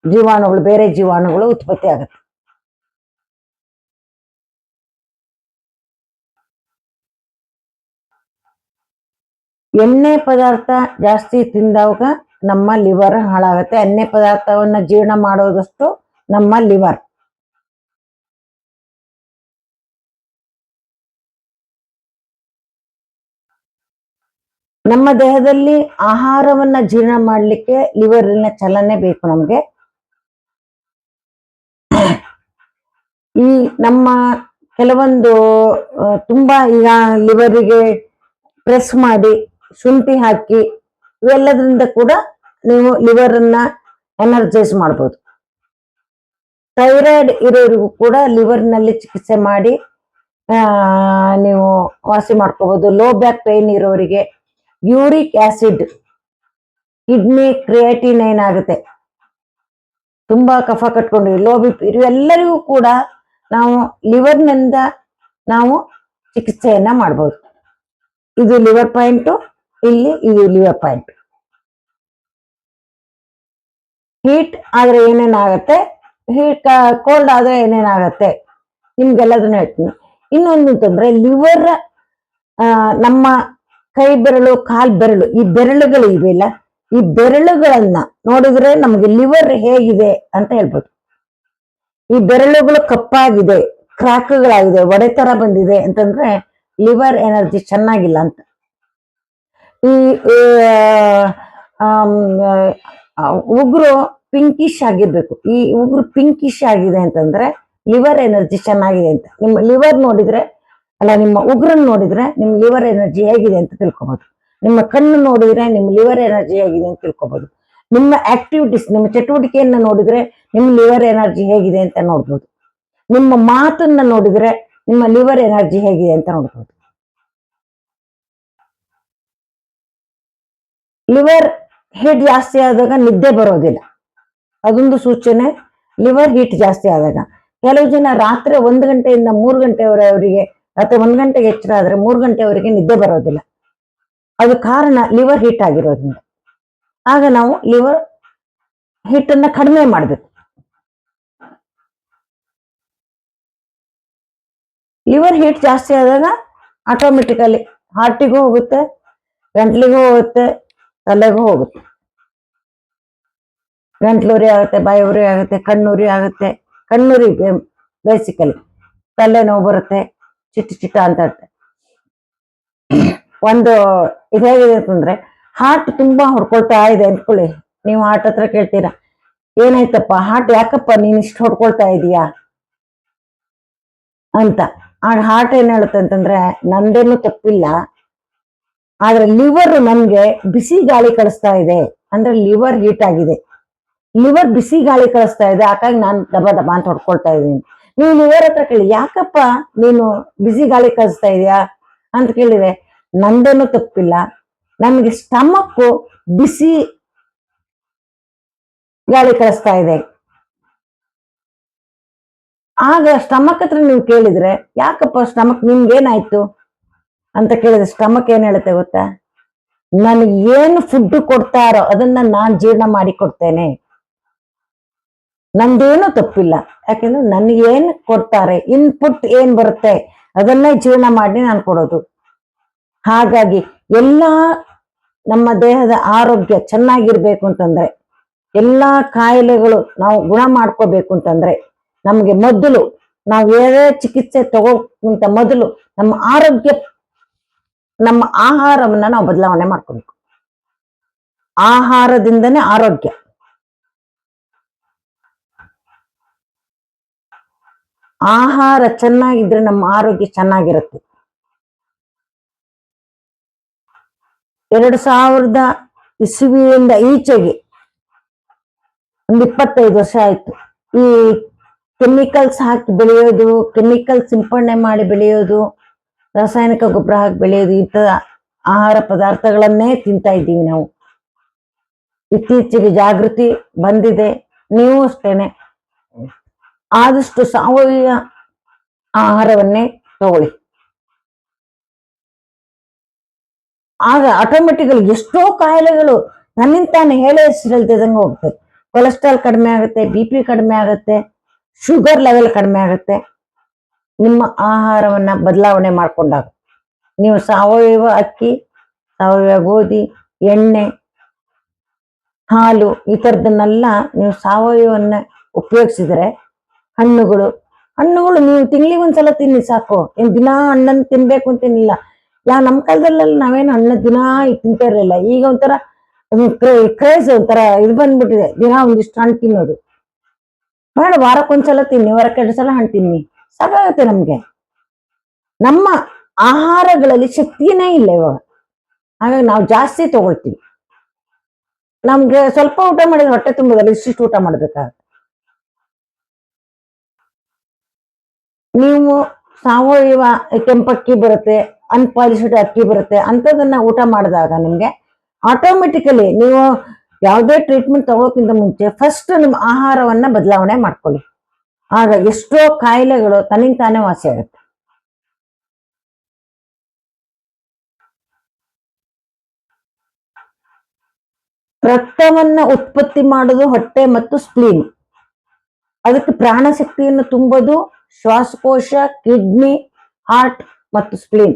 ಜೀವಾಣುಗಳು, ಬೇರೆ ಜೀವಾಣುಗಳು ಉತ್ಪತ್ತಿ ಆಗುತ್ತೆ. ಎಣ್ಣೆ ಪದಾರ್ಥ ಜಾಸ್ತಿ ತಿಂದಾಗ ನಮ್ಮ ಲಿವರ್ ಹಾಳಾಗುತ್ತೆ. ಎಣ್ಣೆ ಪದಾರ್ಥವನ್ನ ಜೀರ್ಣ ಮಾಡೋದಷ್ಟು ನಮ್ಮ ಲಿವರ್. ನಮ್ಮ ದೇಹದಲ್ಲಿ ಆಹಾರವನ್ನ ಜೀರ್ಣ ಮಾಡಲಿಕ್ಕೆ ಲಿವರಿನ ಚಲನೆ ಬೇಕು ನಮ್ಗೆ. ಈ ನಮ್ಮ ಕೆಲವೊಂದು ತುಂಬಾ ಈಗ ಲಿವರಿಗೆ ಪ್ರೆಸ್ ಮಾಡಿ ಶುಂಠಿ ಹಾಕಿ ಇವೆಲ್ಲದರಿಂದ ಕೂಡ ನೀವು ಲಿವರ್ ಅನ್ನ ಎನರ್ಜೈಸ್ ಮಾಡ್ಬೋದು. ಥೈರಾಯ್ಡ್ ಇರೋರಿಗೂ ಕೂಡ ಲಿವರ್ನಲ್ಲಿ ಚಿಕಿತ್ಸೆ ಮಾಡಿ ನೀವು ವಾಸಿ ಮಾಡ್ಕೋಬಹುದು ಲೋ ಬ್ಯಾಕ್ ಪೈನ್ ಇರೋರಿಗೆ ಯೂರಿಕ್ ಆಸಿಡ್ ಕಿಡ್ನಿ ಕ್ರಿಯೇಟಿನ್ ಆಗುತ್ತೆ ತುಂಬಾ ಕಫ ಕಟ್ಕೊಂಡಿವಿ ಲೋ ಬಿ ಪಿ ಇವೆಲ್ಲರಿಗೂ ಕೂಡ ನಾವು ಲಿವರ್ನಿಂದ ನಾವು ಚಿಕಿತ್ಸೆಯನ್ನ ಮಾಡ್ಬೋದು. ಇದು ಲಿವರ್ ಪಾಯಿಂಟು ಇಲ್ಲಿ ಇದು ಲಿವರ್ ಪಾಯಿಂಟ್ ಹೀಟ್ ಆದ್ರೆ ಏನೇನಾಗತ್ತೆ ಹೀಟ್ ಕೋಲ್ಡ್ ಆದ್ರೆ ಏನೇನಾಗತ್ತೆ ನಿಮ್ಗೆಲ್ಲದನ್ನ ಹೇಳ್ತೀನಿ. ಇನ್ನೊಂದು ಅಂತಂದ್ರೆ ಲಿವರ್ ನಮ್ಮ ಕೈ ಬೆರಳು, ಕಾಲ್ ಬೆರಳು, ಈ ಬೆರಳುಗಳು ಇವೆಲ್ಲ ಈ ಬೆರಳುಗಳನ್ನ ನೋಡಿದ್ರೆ ನಮಗೆ ಲಿವರ್ ಹೇಗಿದೆ ಅಂತ ಹೇಳ್ಬೋದು. ಈ ಬೆರಳುಗಳು ಕಪ್ಪಾಗಿದೆ ಕ್ರಾಕ್ಗಳಾಗಿದೆ ಒಡೆತರ ಬಂದಿದೆ ಅಂತಂದ್ರೆ ಲಿವರ್ ಎನರ್ಜಿ ಚೆನ್ನಾಗಿಲ್ಲ ಅಂತ. ಈ ಉಗುರು ಪಿಂಕಿಶ್ ಆಗಿರ್ಬೇಕು. ಈ ಉಗುರು ಪಿಂಕಿಶ್ ಆಗಿದೆ ಅಂತಂದ್ರೆ ಲಿವರ್ ಎನರ್ಜಿ ಚೆನ್ನಾಗಿದೆ ಅಂತ. ನಿಮ್ಮ ಲಿವರ್ ನೋಡಿದ್ರೆ, ಅಲ್ಲ, ನಿಮ್ಮ ಉಗುರನ್ನು ನೋಡಿದ್ರೆ ನಿಮ್ಮ ಲಿವರ್ ಎನರ್ಜಿ ಹೇಗಿದೆ ಅಂತ ತಿಳ್ಕೊಬಹುದು ನಿಮ್ಮ ಕಣ್ಣು ನೋಡಿದ್ರೆ ನಿಮ್ಮ ಲಿವರ್ ಎನರ್ಜಿ ಹೇಗಿದೆ ಅಂತ ತಿಳ್ಕೊಬಹುದು ನಿಮ್ಮ ಆಕ್ಟಿವಿಟೀಸ್ ನಿಮ್ಮ ಚಟುವಟಿಕೆಯನ್ನ ನೋಡಿದ್ರೆ ನಿಮ್ಮ ಲಿವರ್ ಎನರ್ಜಿ ಹೇಗಿದೆ ಅಂತ ನೋಡ್ಬೋದು. ನಿಮ್ಮ ಮಾತನ್ನ ನೋಡಿದ್ರೆ ನಿಮ್ಮ ಲಿವರ್ ಎನರ್ಜಿ ಹೇಗಿದೆ ಅಂತ ನೋಡ್ಬೋದು. ಲಿವರ್ ಹೀಟ್ ಜಾಸ್ತಿ ಆದಾಗ ನಿದ್ದೆ ಬರೋದಿಲ್ಲ. ಅದೊಂದು ಸೂಚನೆ. ಲಿವರ್ ಹೀಟ್ ಜಾಸ್ತಿ ಆದಾಗ. ಕೆಲವು ಜನ ರಾತ್ರಿ ಒಂದು ಗಂಟೆಯಿಂದ ಮೂರು ಗಂಟೆವರೆಗೆ ರಾತ್ರಿ ಒಂದು ಗಂಟೆಗೆ ಎಚ್ಚರ ಆದರೆ ಮೂರು ಗಂಟೆವರೆಗೆ ನಿದ್ದೆ ಬರೋದಿಲ್ಲ. ಅದು ಕಾರಣ ಲಿವರ್ ಹೀಟ್ ಆಗಿರೋದ್ರಿಂದ. ಆಗ ನಾವು ಲಿವರ್ ಹೀಟ್ ಅನ್ನ ಕಡಿಮೆ ಮಾಡಬೇಕು. ಲಿವರ್ ಹೀಟ್ ಜಾಸ್ತಿ ಆದಾಗ ಆಟೋಮೆಟಿಕಲಿ ಹಾರ್ಟಿಗೂ ಹೋಗುತ್ತೆ, ಗಂಟ್ಲಿಗೂ ಹೋಗುತ್ತೆ ತಲೆಗೂ ಹೋಗುತ್ತೆ. ಗಂಟ್ಲುರಿ ಆಗುತ್ತೆ ಬಾಯಿ ಉರಿ ಆಗುತ್ತೆ, ಕಣ್ಣುರಿ ಆಗುತ್ತೆ. ಕಣ್ಣುರಿ ಬೇಸಿಕಲಿ ತಲೆನೋವು ಬರುತ್ತೆ, ಚಿಟ್ಟ ಚಿಟ್ಟ ಅಂತ. ಒಂದು ಇದು ಹೇಗಿದೆ ಅಂತಂದ್ರೆ ಹಾರ್ಟ್ ತುಂಬಾ ಹೊಡ್ಕೊಳ್ತಾ ಇದೆ ಅಂದ್ಕೊಳ್ಳಿ. ನೀವು ಹಾರ್ಟ್ ಹತ್ರ ಕೇಳ್ತೀರಾ, ಏನಾಯ್ತಪ್ಪ ಹಾರ್ಟ್ ಯಾಕಪ್ಪ ನೀನ್ ಇಷ್ಟು ಹೊಡ್ಕೊಳ್ತಾ ಇದೀಯಾ? ಅಂತ. ಆ ಹಾರ್ಟ್ ಏನ್ ಹೇಳುತ್ತೆ ಅಂತಂದ್ರೆ, ನಂದೇನು ತಪ್ಪಿಲ್ಲ ಆದ್ರೆ ಲಿವರ್ ನಮ್ಗೆ ಬಿಸಿ ಗಾಳಿ ಕಳಿಸ್ತಾ ಇದೆ. ಅಂದ್ರೆ ಲಿವರ್ ಹೀಟ್ ಆಗಿದೆ. ಲಿವರ್ ಬಿಸಿ ಗಾಳಿ ಕಳಿಸ್ತಾ ಇದೆ. ಹಾಗಾಗಿ ನಾನು ದಬ ದಬ ಅಂತ ಹೊಡ್ಕೊಳ್ತಾ ಇದ್ದೀನಿ. ನೀವು ಲಿವರ್ ಹತ್ರ ಕೇಳಿ, ಯಾಕಪ್ಪ ನೀನು ಬಿಸಿ ಗಾಳಿ ಕಳಿಸ್ತಾ ಇದೀಯಾ ಅಂತ ಕೇಳಿದೆ ನಂದೇನು ತಪ್ಪಿಲ್ಲ. ನಮಗೆ ಸ್ಟಮಕ್ ಬಿಸಿ ಗಾಳಿ ಕಳಿಸ್ತಾ ಇದೆ. ಆಗ ಸ್ಟಮಕ್ ಹತ್ರ ನೀವು ಕೇಳಿದ್ರೆ, ಯಾಕಪ್ಪ ಸ್ಟಮಕ್ ನಿಮ್ಗೇನಾಯ್ತು? ಅಂತ ಕೇಳಿದ್ರೆ ಸ್ಟಮಕ್ ಏನ್ ಹೇಳುತ್ತೆ ಗೊತ್ತಾ? ನನಗೆ ಏನು ಫುಡ್ ಕೊಡ್ತಾರೋ ಅದನ್ನ ನಾನ್ ಜೀರ್ಣ ಮಾಡಿ ಕೊಡ್ತೇನೆ. ನಂದೇನು ತಪ್ಪಿಲ್ಲ. ಯಾಕೆಂದ್ರೆ ನನಗೆ ಏನ್ ಕೊಡ್ತಾರೆ ಇನ್ಪುಟ್ ಏನ್ ಬರುತ್ತೆ, ಅದನ್ನೇ ಜೀರ್ಣ ಮಾಡಿ ನಾನು ಕೊಡೋದು. ಹಾಗಾಗಿ ಎಲ್ಲಾ ನಮ್ಮ ದೇಹದ ಆರೋಗ್ಯ ಚೆನ್ನಾಗಿರ್ಬೇಕು ಅಂತಂದ್ರೆ, ಎಲ್ಲಾ ಕಾಯಿಲೆಗಳು ನಾವು ಗುಣ ಮಾಡ್ಕೋಬೇಕು ಅಂತಂದ್ರೆ, ನಮಗೆ ಮೊದಲು ನಾವು ಏನೇ ಚಿಕಿತ್ಸೆ ತಗೋಕ್ಕಿಂತ ಮೊದಲು ನಮ್ಮ ಆರೋಗ್ಯ ನಮ್ಮ ಆಹಾರವನ್ನ ನಾವು ಬದಲಾವಣೆ ಮಾಡ್ಕೊಬೇಕು. ಆಹಾರದಿಂದನೇ ಆರೋಗ್ಯ. ಆಹಾರ ಚೆನ್ನಾಗಿದ್ರೆ ನಮ್ಮ ಆರೋಗ್ಯ ಚೆನ್ನಾಗಿರುತ್ತೆ. ಎರಡು ಸಾವಿರದ ಇಸುವಿಯಿಂದ ಈಚೆಗೆ ಒಂದು ಇಪ್ಪತ್ತೈದು ವರ್ಷ ಆಯ್ತು. ಈ ಕೆಮಿಕಲ್ಸ್ ಹಾಕಿ ಬೆಳೆಯೋದು ಕೆಮಿಕಲ್ ಸಿಂಪಡಣೆ ಮಾಡಿ ಬೆಳೆಯೋದು ರಾಸಾಯನಿಕ ಗೊಬ್ಬರ ಹಾಕಿ ಬೆಳೆಯೋದು ಇಂಥ ಆಹಾರ ಪದಾರ್ಥಗಳನ್ನೇ ತಿಂತಾ ಇದ್ದೀವಿ ನಾವು. ಇತ್ತೀಚೆಗೆ ಜಾಗೃತಿ ಬಂದಿದೆ, ನೀವು ಅಷ್ಟೇನೆ. ಆದಷ್ಟು ಸಾವಯವ ಆಹಾರವನ್ನೇ ತಗೊಳ್ಳಿ. ಆಗ ಆಟೋಮೆಟಿಕಲ್ ಎಷ್ಟೋ ಕಾಯಿಲೆಗಳು ನನ್ನಿಂತಾನೆ ಹೇಳೇ ಹೆಸರಿಲ್ದಂಗೆ ಹೋಗ್ತದೆ ಕೊಲೆಸ್ಟ್ರಾಲ್ ಕಡಿಮೆ ಆಗುತ್ತೆ ಬಿ ಪಿ ಕಡಿಮೆ ಆಗುತ್ತೆ ಶುಗರ್ ಲೆವೆಲ್ ಕಡಿಮೆ ಆಗುತ್ತೆ. ನಿಮ್ಮ ಆಹಾರವನ್ನ ಬದಲಾವಣೆ ಮಾಡ್ಕೊಂಡಾಗ. ನೀವು ಸಾವಯವ ಅಕ್ಕಿ, ಸಾವಯವ ಗೋಧಿ, ಎಣ್ಣೆ, ಹಾಲು ಈ ಥರದನ್ನೆಲ್ಲ ನೀವು ಸಾವಯವನ್ನ ಉಪಯೋಗಿಸಿದ್ರೆ ಹಣ್ಣುಗಳು ಹಣ್ಣುಗಳು ನೀವು ತಿಂಗಳಿಗೆ ಒಂದ್ಸಲ ತಿನ್ನಿ ಸಾಕು. ಏನು ದಿನಾ ಹಣ್ಣನ್ನು ತಿನ್ಬೇಕು ಅಂತೇನಿಲ್ಲ ಯಾ ನಮ್ಮ ಕಾಲದಲ್ಲೆಲ್ಲ ನಾವೇನು ಹಣ್ಣು ದಿನಾ ತಿಂತಾ ಇರಲಿಲ್ಲ. ಈಗ ಒಂಥರ ಕ್ರೇಜ್ ಒಂಥರ ಇದು ಬಂದ್ಬಿಟ್ಟಿದೆ. ದಿನ ಒಂದಿಷ್ಟು ಹಣ್ಣು ತಿನ್ನೋದು. ಬೇಡ, ವಾರಕ್ಕೊಂದ್ಸಲ ತಿನ್ನಿ ವಾರಕ್ಕೆ ಎರಡು ಸಲ ಹಣ್ಣು ತಿನ್ನಿ. ಸಾಕಾಗುತ್ತೆ ನಮ್ಗೆ. ನಮ್ಮ ಆಹಾರಗಳಲ್ಲಿ ಶಕ್ತಿನೇ ಇಲ್ಲ ಇವಾಗ. ಹಾಗಾಗಿ ನಾವು ಜಾಸ್ತಿ ತಗೊಳ್ತೀವಿ. ನಮ್ಗೆ ಸ್ವಲ್ಪ ಊಟ ಮಾಡಿದ್ರೆ ಹೊಟ್ಟೆ ತುಂಬುದಲ್ಲ ಇಷ್ಟಿಷ್ಟು ಊಟ ಮಾಡ್ಬೇಕಾಗತ್ತೆ. ನೀವು ಸಾವಯವ ಕೆಂಪಕ್ಕಿ ಬರುತ್ತೆ, ಅನ್ಪಾಲಿಶ್ಡ್ ಅಕ್ಕಿ ಬರುತ್ತೆ, ಅಂಥದನ್ನ ಊಟ ಮಾಡಿದಾಗ ನಿಮ್ಗೆ ಆಟೋಮೆಟಿಕಲಿ ನೀವು ಯಾವುದೇ ಟ್ರೀಟ್ಮೆಂಟ್ ತಗೋಕ್ಕಿಂತ ಮುಂಚೆ ಫಸ್ಟ್ ನಿಮ್ಮ ಆಹಾರವನ್ನ ಬದಲಾವಣೆ ಮಾಡ್ಕೊಳ್ಳಿ. ಆಗ ಎಷ್ಟೋ ಕಾಯಿಲೆಗಳು ತನ್ನಿಂದ ತಾನೇ ವಾಸಿ ಆಗುತ್ತೆ. ರಕ್ತವನ್ನ ಉತ್ಪತ್ತಿ ಮಾಡೋದು ಹೊಟ್ಟೆ ಮತ್ತು ಸ್ಪ್ಲೀನ್ ಅದಕ್ಕೆ ಪ್ರಾಣಶಕ್ತಿಯನ್ನು ತುಂಬೋದು ಶ್ವಾಸಕೋಶ, ಕಿಡ್ನಿ, ಹಾರ್ಟ್ ಮತ್ತು ಸ್ಪ್ಲೀನ್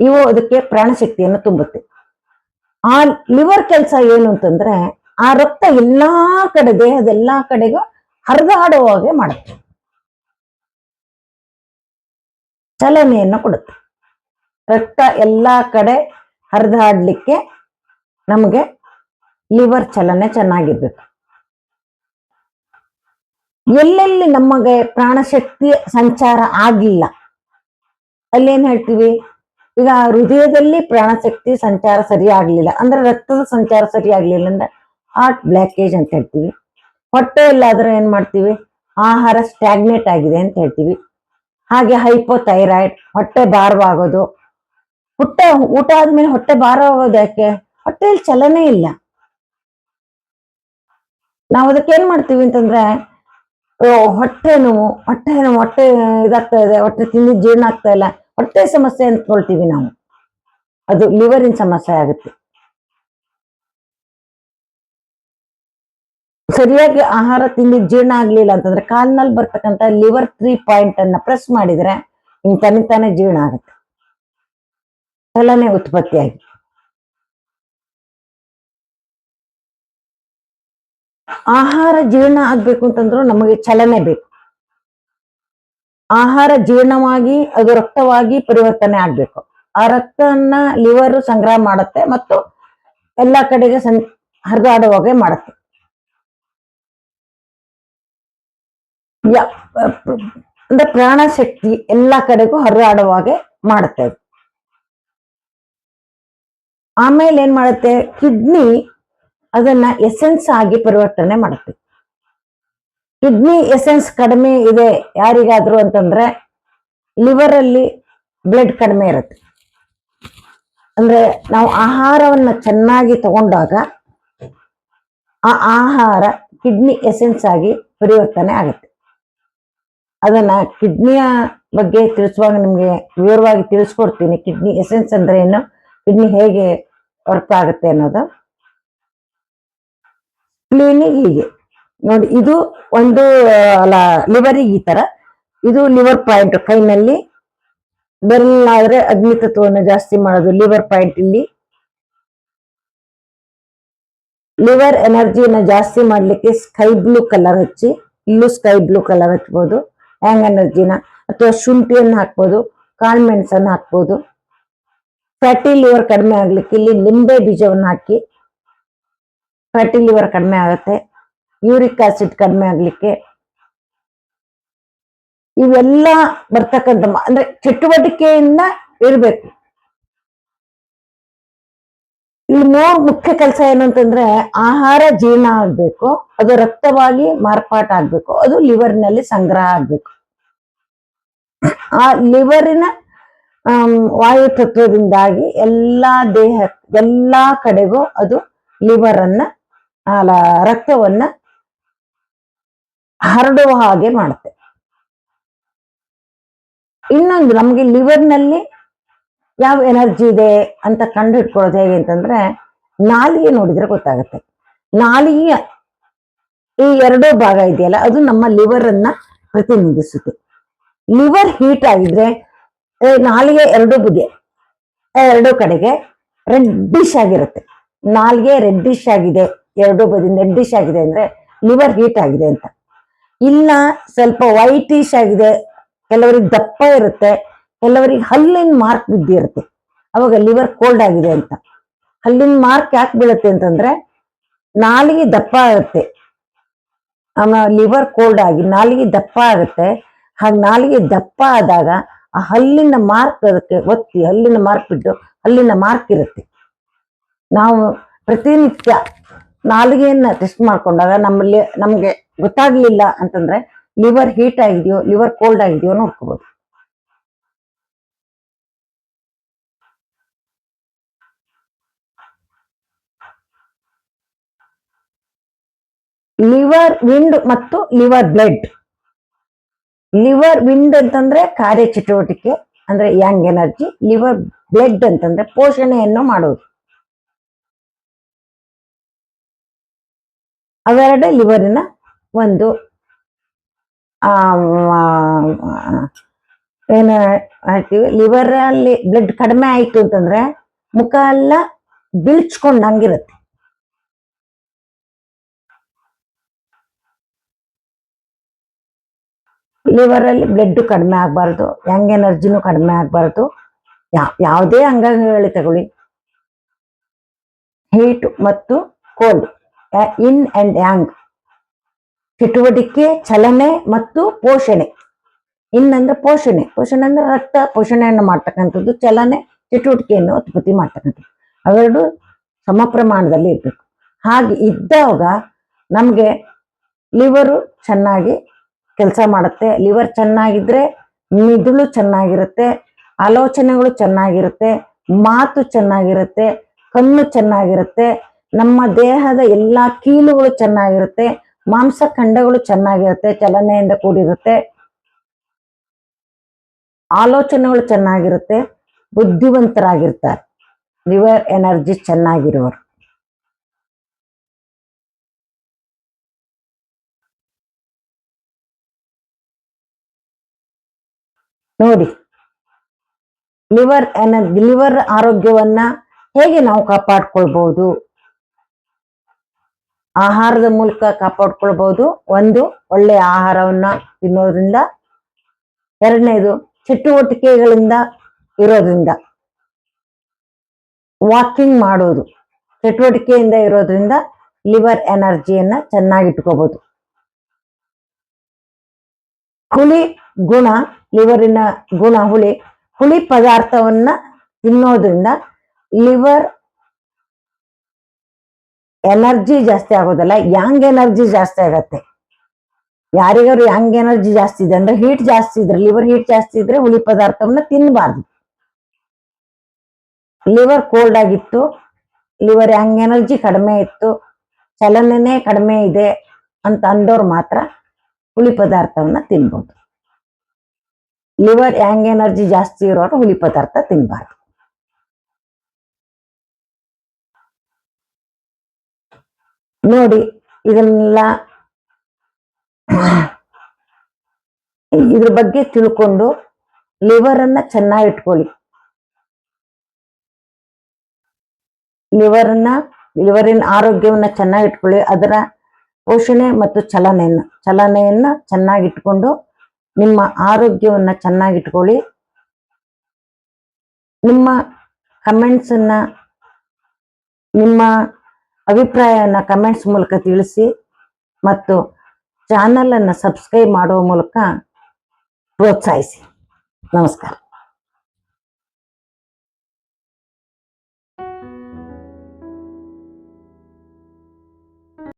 ಇವು ಅದಕ್ಕೆ ಪ್ರಾಣಶಕ್ತಿಯನ್ನು ತುಂಬುತ್ತೆ. ಆ ಲಿವರ್ ಕೆಲಸ ಏನು ಅಂತಂದ್ರೆ ಆ ರಕ್ತ ಎಲ್ಲಾ ಕಡೆ ದೇಹದ ಎಲ್ಲಾ ಕಡೆಗೂ ಹರಿದಾಡುವ ಹಾಗೆ ಮಾಡುತ್ತೆ. ಚಲನೆಯನ್ನು ಕೊಡುತ್ತೆ. ರಕ್ತ ಎಲ್ಲ ಕಡೆ ಹರಿದಾಡ್ಲಿಕ್ಕೆ ನಮಗೆ ಲಿವರ್ ಚಲನೆ ಚೆನ್ನಾಗಿರ್ಬೇಕು. ಎಲ್ಲೆಲ್ಲಿ ನಮಗೆ ಪ್ರಾಣಶಕ್ತಿ ಸಂಚಾರ ಆಗಿಲ್ಲ, ಅಲ್ಲೇನ್ ಹೇಳ್ತೀವಿ? ಈಗ ಹೃದಯದಲ್ಲಿ ಪ್ರಾಣಶಕ್ತಿ ಸಂಚಾರ ಸರಿ ಆಗ್ಲಿಲ್ಲ ಅಂದ್ರೆ ರಕ್ತದ ಸಂಚಾರ ಸರಿ ಆಗ್ಲಿಲ್ಲ ಅಂದ್ರೆ ಹಾರ್ಟ್ ಬ್ಲಾಕೇಜ್ ಅಂತ ಹೇಳ್ತೀವಿ. ಹೊಟ್ಟೆಯಲ್ಲಾದ್ರೆ ಏನ್ ಮಾಡ್ತೀವಿ? ಆಹಾರ ಸ್ಟ್ಯಾಗ್ನೇಟ್ ಆಗಿದೆ ಅಂತ ಹೇಳ್ತೀವಿ. ಹಾಗೆ ಹೈಪೋಥೈರಾಯ್ಡ್ ಹೊಟ್ಟೆ ಭಾರವಾಗೋದು. ಹೊಟ್ಟೆ, ಊಟ ಆದ್ಮೇಲೆ ಹೊಟ್ಟೆ ಭಾರವಾಗೋದು ಯಾಕೆ? ಹೊಟ್ಟೆಯಲ್ಲಿ ಚಲನೆ ಇಲ್ಲ. ನಾವು ಅದಕ್ಕೆ ಏನ್ ಮಾಡ್ತೀವಿ ಅಂತಂದ್ರೆ ಹೊಟ್ಟೆ ನೋವು ಹೊಟ್ಟೆ ನೋವು, ಹೊಟ್ಟೆ ಇದಾಗ್ತಾ ಇದೆ, ಹೊಟ್ಟೆ ತಿಂದಿದ್ದು ಜೀರ್ಣ ಆಗ್ತಾ ಇಲ್ಲ. ಹೊಟ್ಟೆ ಸಮಸ್ಯೆ ಅಂದ್ಕೊಳ್ತೀವಿ ನಾವು. ಅದು ಲಿವರಿನ ಸಮಸ್ಯೆ ಆಗುತ್ತೆ. ಸರಿಯಾಗಿ ಆಹಾರ ತಿಂದು ಜೀರ್ಣ ಆಗ್ಲಿಲ್ಲ ಅಂತಂದ್ರೆ ಕಾಲ್ನಲ್ಲಿ ಬರ್ತಕ್ಕಂತ ಲಿವರ್ ತ್ರೀ ಪಾಯಿಂಟ್ ಅನ್ನ ಪ್ರೆಸ್ ಮಾಡಿದ್ರೆ ತನಿಗ್ ತಾನೇ ಜೀರ್ಣ ಆಗುತ್ತೆ. ಚಲನೆ ಉತ್ಪತ್ತಿಯಾಗಿ ಆಹಾರ ಜೀರ್ಣ ಆಗ್ಬೇಕು ಅಂತಂದ್ರು ನಮಗೆ ಚಲನೆ ಬೇಕು. ಆಹಾರ ಜೀರ್ಣವಾಗಿ ಅದು ರಕ್ತವಾಗಿ ಪರಿವರ್ತನೆ ಆಗ್ಬೇಕು. ಆ ರಕ್ತವನ್ನ ಲಿವರ್ ಸಂಗ್ರಹ ಮಾಡುತ್ತೆ ಮತ್ತು ಎಲ್ಲಾ ಕಡೆಗೆ ಸಂ ಹರಿದಾಡುವಾಗೆ ಮಾಡುತ್ತೆ. ಅಂದ್ರೆ ಪ್ರಾಣಶಕ್ತಿ ಎಲ್ಲ ಕಡೆಗೂ ಹರಿದಾಡುವಾಗೆ ಮಾಡುತ್ತೆ ಅದು. ಆಮೇಲೆ ಏನ್ ಮಾಡುತ್ತೆ? ಕಿಡ್ನಿ ಅದನ್ನ ಎಸೆನ್ಸ್ ಆಗಿ ಪರಿವರ್ತನೆ ಮಾಡುತ್ತೆ. ಕಿಡ್ನಿ ಎಸೆನ್ಸ್ ಕಡಿಮೆ ಇದೆ ಯಾರಿಗಾದ್ರು ಅಂತಂದ್ರೆ ಲಿವರ್ ಅಲ್ಲಿ ಬ್ಲಡ್ ಕಡಿಮೆ ಇರುತ್ತೆ. ಅಂದ್ರೆ ನಾವು ಆಹಾರವನ್ನ ಚೆನ್ನಾಗಿ ತಗೊಂಡಾಗ ಆ ಆಹಾರ ಕಿಡ್ನಿ ಎಸೆನ್ಸ್ ಆಗಿ ಪರಿವರ್ತನೆ ಆಗುತ್ತೆ. ಅದನ್ನ ಕಿಡ್ನಿಯ ಬಗ್ಗೆ ತಿಳಿಸುವಾಗ ನಿಮ್ಗೆ ವಿವರವಾಗಿ ತಿಳಿಸ್ಕೊಡ್ತೀನಿ. ಕಿಡ್ನಿ ಎಸೆನ್ಸ್ ಅಂದ್ರೆ ಏನು? ಕಿಡ್ನಿ ಹೇಗೆ ವರ್ಕ್ ಆಗುತ್ತೆ ಅನ್ನೋದು. ಕ್ಲೀನಿಂಗ್ ಹೀಗೆ. ನೋಡಿ, ಇದು ಒಂದು, ಅಲ್ಲ ಲಿವರಿಗೆ ಈ ತರ. ಇದು ಲಿವರ್ ಪಾಯಿಂಟ್ ಕೈನಲ್ಲಿ. ಬೆರಲ್ ಆದ್ರೆ ಅಗ್ನಿ ತತ್ವವನ್ನು ಜಾಸ್ತಿ ಮಾಡೋದು ಲಿವರ್ ಪಾಯಿಂಟ್ ಇಲ್ಲಿ. ಲಿವರ್ ಎನರ್ಜಿಯನ್ನು ಜಾಸ್ತಿ ಮಾಡ್ಲಿಕ್ಕೆ ಸ್ಕೈ ಬ್ಲೂ ಕಲರ್ ಹಚ್ಚಿ, ಇಲ್ಲೂ ಸ್ಕೈ ಬ್ಲೂ ಕಲರ್ ಹಚ್ಬೋದು. ಹ್ಯಾಂಗ್ ಅಥವಾ ಶುಂಠಿಯನ್ನು ಹಾಕ್ಬೋದು, ಕಾಳು ಮೆಣಸನ್ನು ಹಾಕ್ಬೋದು. ಫ್ಯಾಟಿ ಲಿವರ್ ಕಡಿಮೆ ಆಗ್ಲಿಕ್ಕೆ ಇಲ್ಲಿ ನಿಂಬೆ ಬೀಜವನ್ನು ಹಾಕಿ ಫ್ಯಾಟಿ ಲಿವರ್ ಕಡಿಮೆ ಆಗುತ್ತೆ. ಯೂರಿಕ್ ಆಸಿಡ್ ಕಡಿಮೆ ಆಗ್ಲಿಕ್ಕೆ ಇವೆಲ್ಲ ಬರ್ತಕ್ಕಂಥ ಅಂದ್ರೆ ಚಟುವಟಿಕೆಯಿಂದ ಇರ್ಬೇಕು. ಇಲ್ಲಿ ಮೂರು ಮುಖ್ಯ ಕೆಲಸ ಏನಂತಂದ್ರೆ ಆಹಾರ ಜೀರ್ಣ ಆಗ್ಬೇಕು, ಅದು ರಕ್ತವಾಗಿ ಮಾರ್ಪಾಟ ಆಗ್ಬೇಕು, ಅದು ಲಿವರ್ನಲ್ಲಿ ಸಂಗ್ರಹ ಆಗ್ಬೇಕು. ಆ ಲಿವರಿನ ವಾಯು ತತ್ವದಿಂದಾಗಿ ಎಲ್ಲಾ ದೇಹ, ಎಲ್ಲಾ ಕಡೆಗೂ ಅದು ಲಿವರ್ ಅನ್ನ ಅಲ್ಲ ರಕ್ತವನ್ನ ಹರಡುವ ಹಾಗೆ ಮಾಡುತ್ತೆ. ಇನ್ನೊಂದು ನಮಗೆ ಲಿವರ್ನಲ್ಲಿ ಯಾವ ಎನರ್ಜಿ ಇದೆ ಅಂತ ಕಂಡು ಹಿಡ್ಕೊಳ್ಳೋದು ಹೇಗೆ ಅಂತಂದ್ರೆ, ನಾಲಿಗೆ ನೋಡಿದ್ರೆ ಗೊತ್ತಾಗುತ್ತೆ. ನಾಲಿಗೆಯ ಈ ಎರಡೂ ಭಾಗ ಇದೆಯಲ್ಲ, ಅದು ನಮ್ಮ ಲಿವರ್ ಅನ್ನ ಪ್ರತಿನಿಧಿಸುತ್ತೆ. ಲಿವರ್ ಹೀಟ್ ಆಗಿದ್ರೆ ನಾಲಿಗೆ ಎರಡು ಬುದಿ ಎರಡು ಕಡೆಗೆ ರೆಡ್ಡಿಶ್ ಆಗಿರುತ್ತೆ. ನಾಲಿಗೆ ರೆಡ್ಡಿಶ್ ಆಗಿದೆ, ಎರಡು ಬದಿ ರೆಡ್ಡಿಶ್ ಆಗಿದೆ ಅಂದ್ರೆ ಲಿವರ್ ಹೀಟ್ ಆಗಿದೆ ಅಂತ. ಇಲ್ಲ ಸ್ವಲ್ಪ ವೈಟಿಶ್ ಆಗಿದೆ, ಕೆಲವರಿಗೆ ದಪ್ಪ ಇರುತ್ತೆ ಕೆಲವರಿಗೆ ಹಲ್ಲಿನ ಮಾರ್ಕ್ ಬಿದ್ದಿರುತ್ತೆ ಅವಾಗ ಲಿವರ್ ಕೋಲ್ಡ್ ಆಗಿದೆ ಅಂತ. ಹಲ್ಲಿನ ಮಾರ್ಕ್ ಯಾಕೆ ಬೀಳುತ್ತೆ ಅಂತಂದ್ರೆ ನಾಲಿಗೆ ದಪ್ಪ ಆಗುತ್ತೆ. ಲಿವರ್ ಕೋಲ್ಡ್ ಆಗಿ ನಾಲಿಗೆ ದಪ್ಪ ಆಗುತ್ತೆ. ಹಾಗೆ ನಾಲಿಗೆ ದಪ್ಪ ಆದಾಗ ಆ ಹಲ್ಲಿನ ಮಾರ್ಕ್ ಅದಕ್ಕೆ ಒತ್ತಿ ಹಲ್ಲಿನ ಮಾರ್ಕ್ ಬಿಟ್ಟು ಹಲ್ಲಿನ ಮಾರ್ಕ್ ಇರುತ್ತೆ. ನಾವು ಪ್ರತಿನಿತ್ಯ ನಾಲಿಗೆಯನ್ನ ಟೆಸ್ಟ್ ಮಾಡ್ಕೊಂಡಾಗ ನಮ್ಮಲ್ಲಿ ನಮಗೆ ಗೊತ್ತಾಗ್ಲಿಲ್ಲ ಅಂತಂದ್ರೆ ಲಿವರ್ ಹೀಟ್ ಆಗಿದೆಯೋ ಲಿವರ್ ಕೋಲ್ಡ್ ಆಗಿದೆಯೋ ನೋಡ್ಕೋಬಹುದು ಲಿವರ್, ವಿಂಡ್ ಮತ್ತು ಲಿವರ್ ಬ್ಲಡ್. ಲಿವರ್, ವಿಂಡ್ ಅಂತಂದ್ರೆ ಕಾರ್ಯಚಟುವಟಿಕೆ, ಅಂದ್ರೆ ಯಂಗ್ ಎನರ್ಜಿ. ಲಿವರ್, ಬ್ಲಡ್ ಅಂತಂದ್ರೆ ಪೋಷಣೆಯನ್ನು ಮಾಡುವುದು ಅವೆರಡೇ ಲಿವರಿನ ಒಂದು ಏನ ಹೇಳ್ತೀವಿ? ಲಿವರ್ ಅಲ್ಲಿ ಬ್ಲಡ್ ಕಡಿಮೆ ಆಯಿತು ಅಂತಂದ್ರೆ ಮುಖ ಎಲ್ಲ ಬಿಳ್ಚ್ಕೊಂಡಂಗಿರುತ್ತೆ. ಲಿವರ್ ಅಲ್ಲಿ ಬ್ಲಡ್ ಕಡಿಮೆ ಆಗಬಾರ್ದು ಯಂಗ್ ಎನರ್ಜಿನೂ ಕಡಿಮೆ ಆಗಬಾರ್ದು. ಯಾವುದೇ ಅಂಗಾಂಗಗಳಿಗೆ ತಗೊಳ್ಳಿ. ಹೀಟ್ ಮತ್ತು ಕೋಲ್ಡ್ ಇನ್ ಅಂಡ್ ಯಾಂಗ್ ಚಟುವಟಿಕೆ, ಚಲನೆ ಮತ್ತು ಪೋಷಣೆ. ಇನ್ ಅಂದ್ರೆ ಪೋಷಣೆ ಪೋಷಣೆ ಅಂದ್ರೆ ರಕ್ತ ಪೋಷಣೆಯನ್ನು ಮಾಡ್ತಕ್ಕಂಥದ್ದು, ಚಲನೆ, ಚಟುವಟಿಕೆಯನ್ನು ಉತ್ಪತ್ತಿ ಮಾಡ್ತಕ್ಕಂಥದ್ದು. ಅವೆರಡು ಸಮ ಪ್ರಮಾಣದಲ್ಲಿ ಇರಬೇಕು. ಹಾಗೆ ಇದ್ದಾಗ ನಮಗೆ ಲಿವರು ಚೆನ್ನಾಗಿ ಕೆಲಸ ಮಾಡುತ್ತೆ. ಲಿವರ್ ಚೆನ್ನಾಗಿದ್ರೆ ಮಿದುಳು ಚೆನ್ನಾಗಿರುತ್ತೆ. ಆಲೋಚನೆಗಳು ಚೆನ್ನಾಗಿರುತ್ತೆ. ಮಾತು ಚೆನ್ನಾಗಿರುತ್ತೆ. ಕಣ್ಣು ಚೆನ್ನಾಗಿರುತ್ತೆ. ನಮ್ಮ ದೇಹದ ಎಲ್ಲ ಕೀಲುಗಳು ಚೆನ್ನಾಗಿರುತ್ತೆ. ಮಾಂಸಖಂಡಗಳು ಚೆನ್ನಾಗಿರುತ್ತೆ. ಚಲನೆಯಿಂದ ಕೂಡಿರುತ್ತೆ. ಆಲೋಚನೆಗಳು ಚೆನ್ನಾಗಿರುತ್ತೆ. ಬುದ್ಧಿವಂತರಾಗಿರ್ತಾರೆ. ಲಿವರ್ ಎನರ್ಜಿ ಚೆನ್ನಾಗಿರುವರು ನೋಡಿ. ಲಿವರ್ ಎನರ್ಜಿ ಲಿವರ್ ಆರೋಗ್ಯವನ್ನ ಹೇಗೆ ನಾವು ಕಾಪಾಡ್ಕೊಳ್ಬಹುದು? ಆಹಾರದ ಮೂಲಕ ಕಾಪಾಡ್ಕೊಳ್ಬಹುದು. ಒಂದು ಒಳ್ಳೆಯ ಆಹಾರವನ್ನ ತಿನ್ನೋದ್ರಿಂದ. ಎರಡನೇದು, ಚಟುವಟಿಕೆಗಳಿಂದ ಇರೋದ್ರಿಂದ. ವಾಕಿಂಗ್ ಮಾಡೋದು. ಚಟುವಟಿಕೆಯಿಂದ ಇರೋದ್ರಿಂದ ಲಿವರ್ ಎನರ್ಜಿಯನ್ನ ಚೆನ್ನಾಗಿಟ್ಕೋಬಹುದು. ಹುಳಿ ಗುಣ, ಲಿವರಿನ ಗುಣ, ಹುಳಿ. ಹುಳಿ ಪದಾರ್ಥವನ್ನ ತಿನ್ನೋದ್ರಿಂದ ಲಿವರ್ ಎನರ್ಜಿ ಜಾಸ್ತಿ ಆಗೋದಲ್ಲ, ಯಾಂಗ್ ಎನರ್ಜಿ ಜಾಸ್ತಿ ಆಗತ್ತೆ. ಯಾರಿಗಾರು ಯಾಂಗ್ ಎನರ್ಜಿ ಜಾಸ್ತಿ ಇದೆ ಅಂದ್ರೆ ಹೀಟ್ ಜಾಸ್ತಿ ಇದ್ರೆ, ಲಿವರ್ ಹೀಟ್ ಜಾಸ್ತಿ ಇದ್ರೆ ಹುಳಿ ಪದಾರ್ಥವನ್ನ ತಿನ್ನಬಾರ್ದು ಲಿವರ್ ಕೋಲ್ಡ್ ಆಗಿತ್ತು, ಲಿವರ್ ಯಾಂಗ್ ಎನರ್ಜಿ ಕಡಿಮೆ ಇತ್ತು, ಚಲನೆನೇ ಕಡಿಮೆ ಇದೆ ಅಂತ ಅಂದವ್ರು ಮಾತ್ರ ಹುಳಿ ಪದಾರ್ಥವನ್ನ ತಿನ್ಬೋದು. ಲಿವರ್ ಹ್ಯಾಂಗ್ ಎನರ್ಜಿ ಜಾಸ್ತಿ ಇರೋರು ಹುಳಿ ಪದಾರ್ಥ ತಿನ್ನಬಾರ್ದು ನೋಡಿ, ಇದನ್ನೆಲ್ಲ ಇದ್ರ ಬಗ್ಗೆ ತಿಳ್ಕೊಂಡು ಲಿವರ್ ಅನ್ನ ಚೆನ್ನಾಗಿ ಇಟ್ಕೊಳ್ಳಿ. ಲಿವರ್ ಅನ್ನ ಲಿವರಿನ ಆರೋಗ್ಯವನ್ನ ಚೆನ್ನಾಗಿ ಇಟ್ಕೊಳ್ಳಿ. ಅದರ ಪೋಷಣೆ ಮತ್ತು ಚಲನೆಯನ್ನ ಚಲನೆಯನ್ನ ಚೆನ್ನಾಗಿ ಇಟ್ಕೊಂಡು ನಿಮ್ಮ ಆರೋಗ್ಯವನ್ನ ಚೆನ್ನಾಗಿಟ್ಕೊಳ್ಳಿ. ನಿಮ್ಮ ಕಮೆಂಟ್ಸ್ ಅನ್ನ ನಿಮ್ಮ ಅಭಿಪ್ರಾಯವನ್ನು ಕಮೆಂಟ್ಸ್ ಮೂಲಕ ತಿಳಿಸಿ ಮತ್ತು ಚಾನಲನ್ನು ಸಬ್ಸ್ಕ್ರೈಬ್ ಮಾಡುವ ಮೂಲಕ ಪ್ರೋತ್ಸಾಹಿಸಿ. ನಮಸ್ಕಾರ.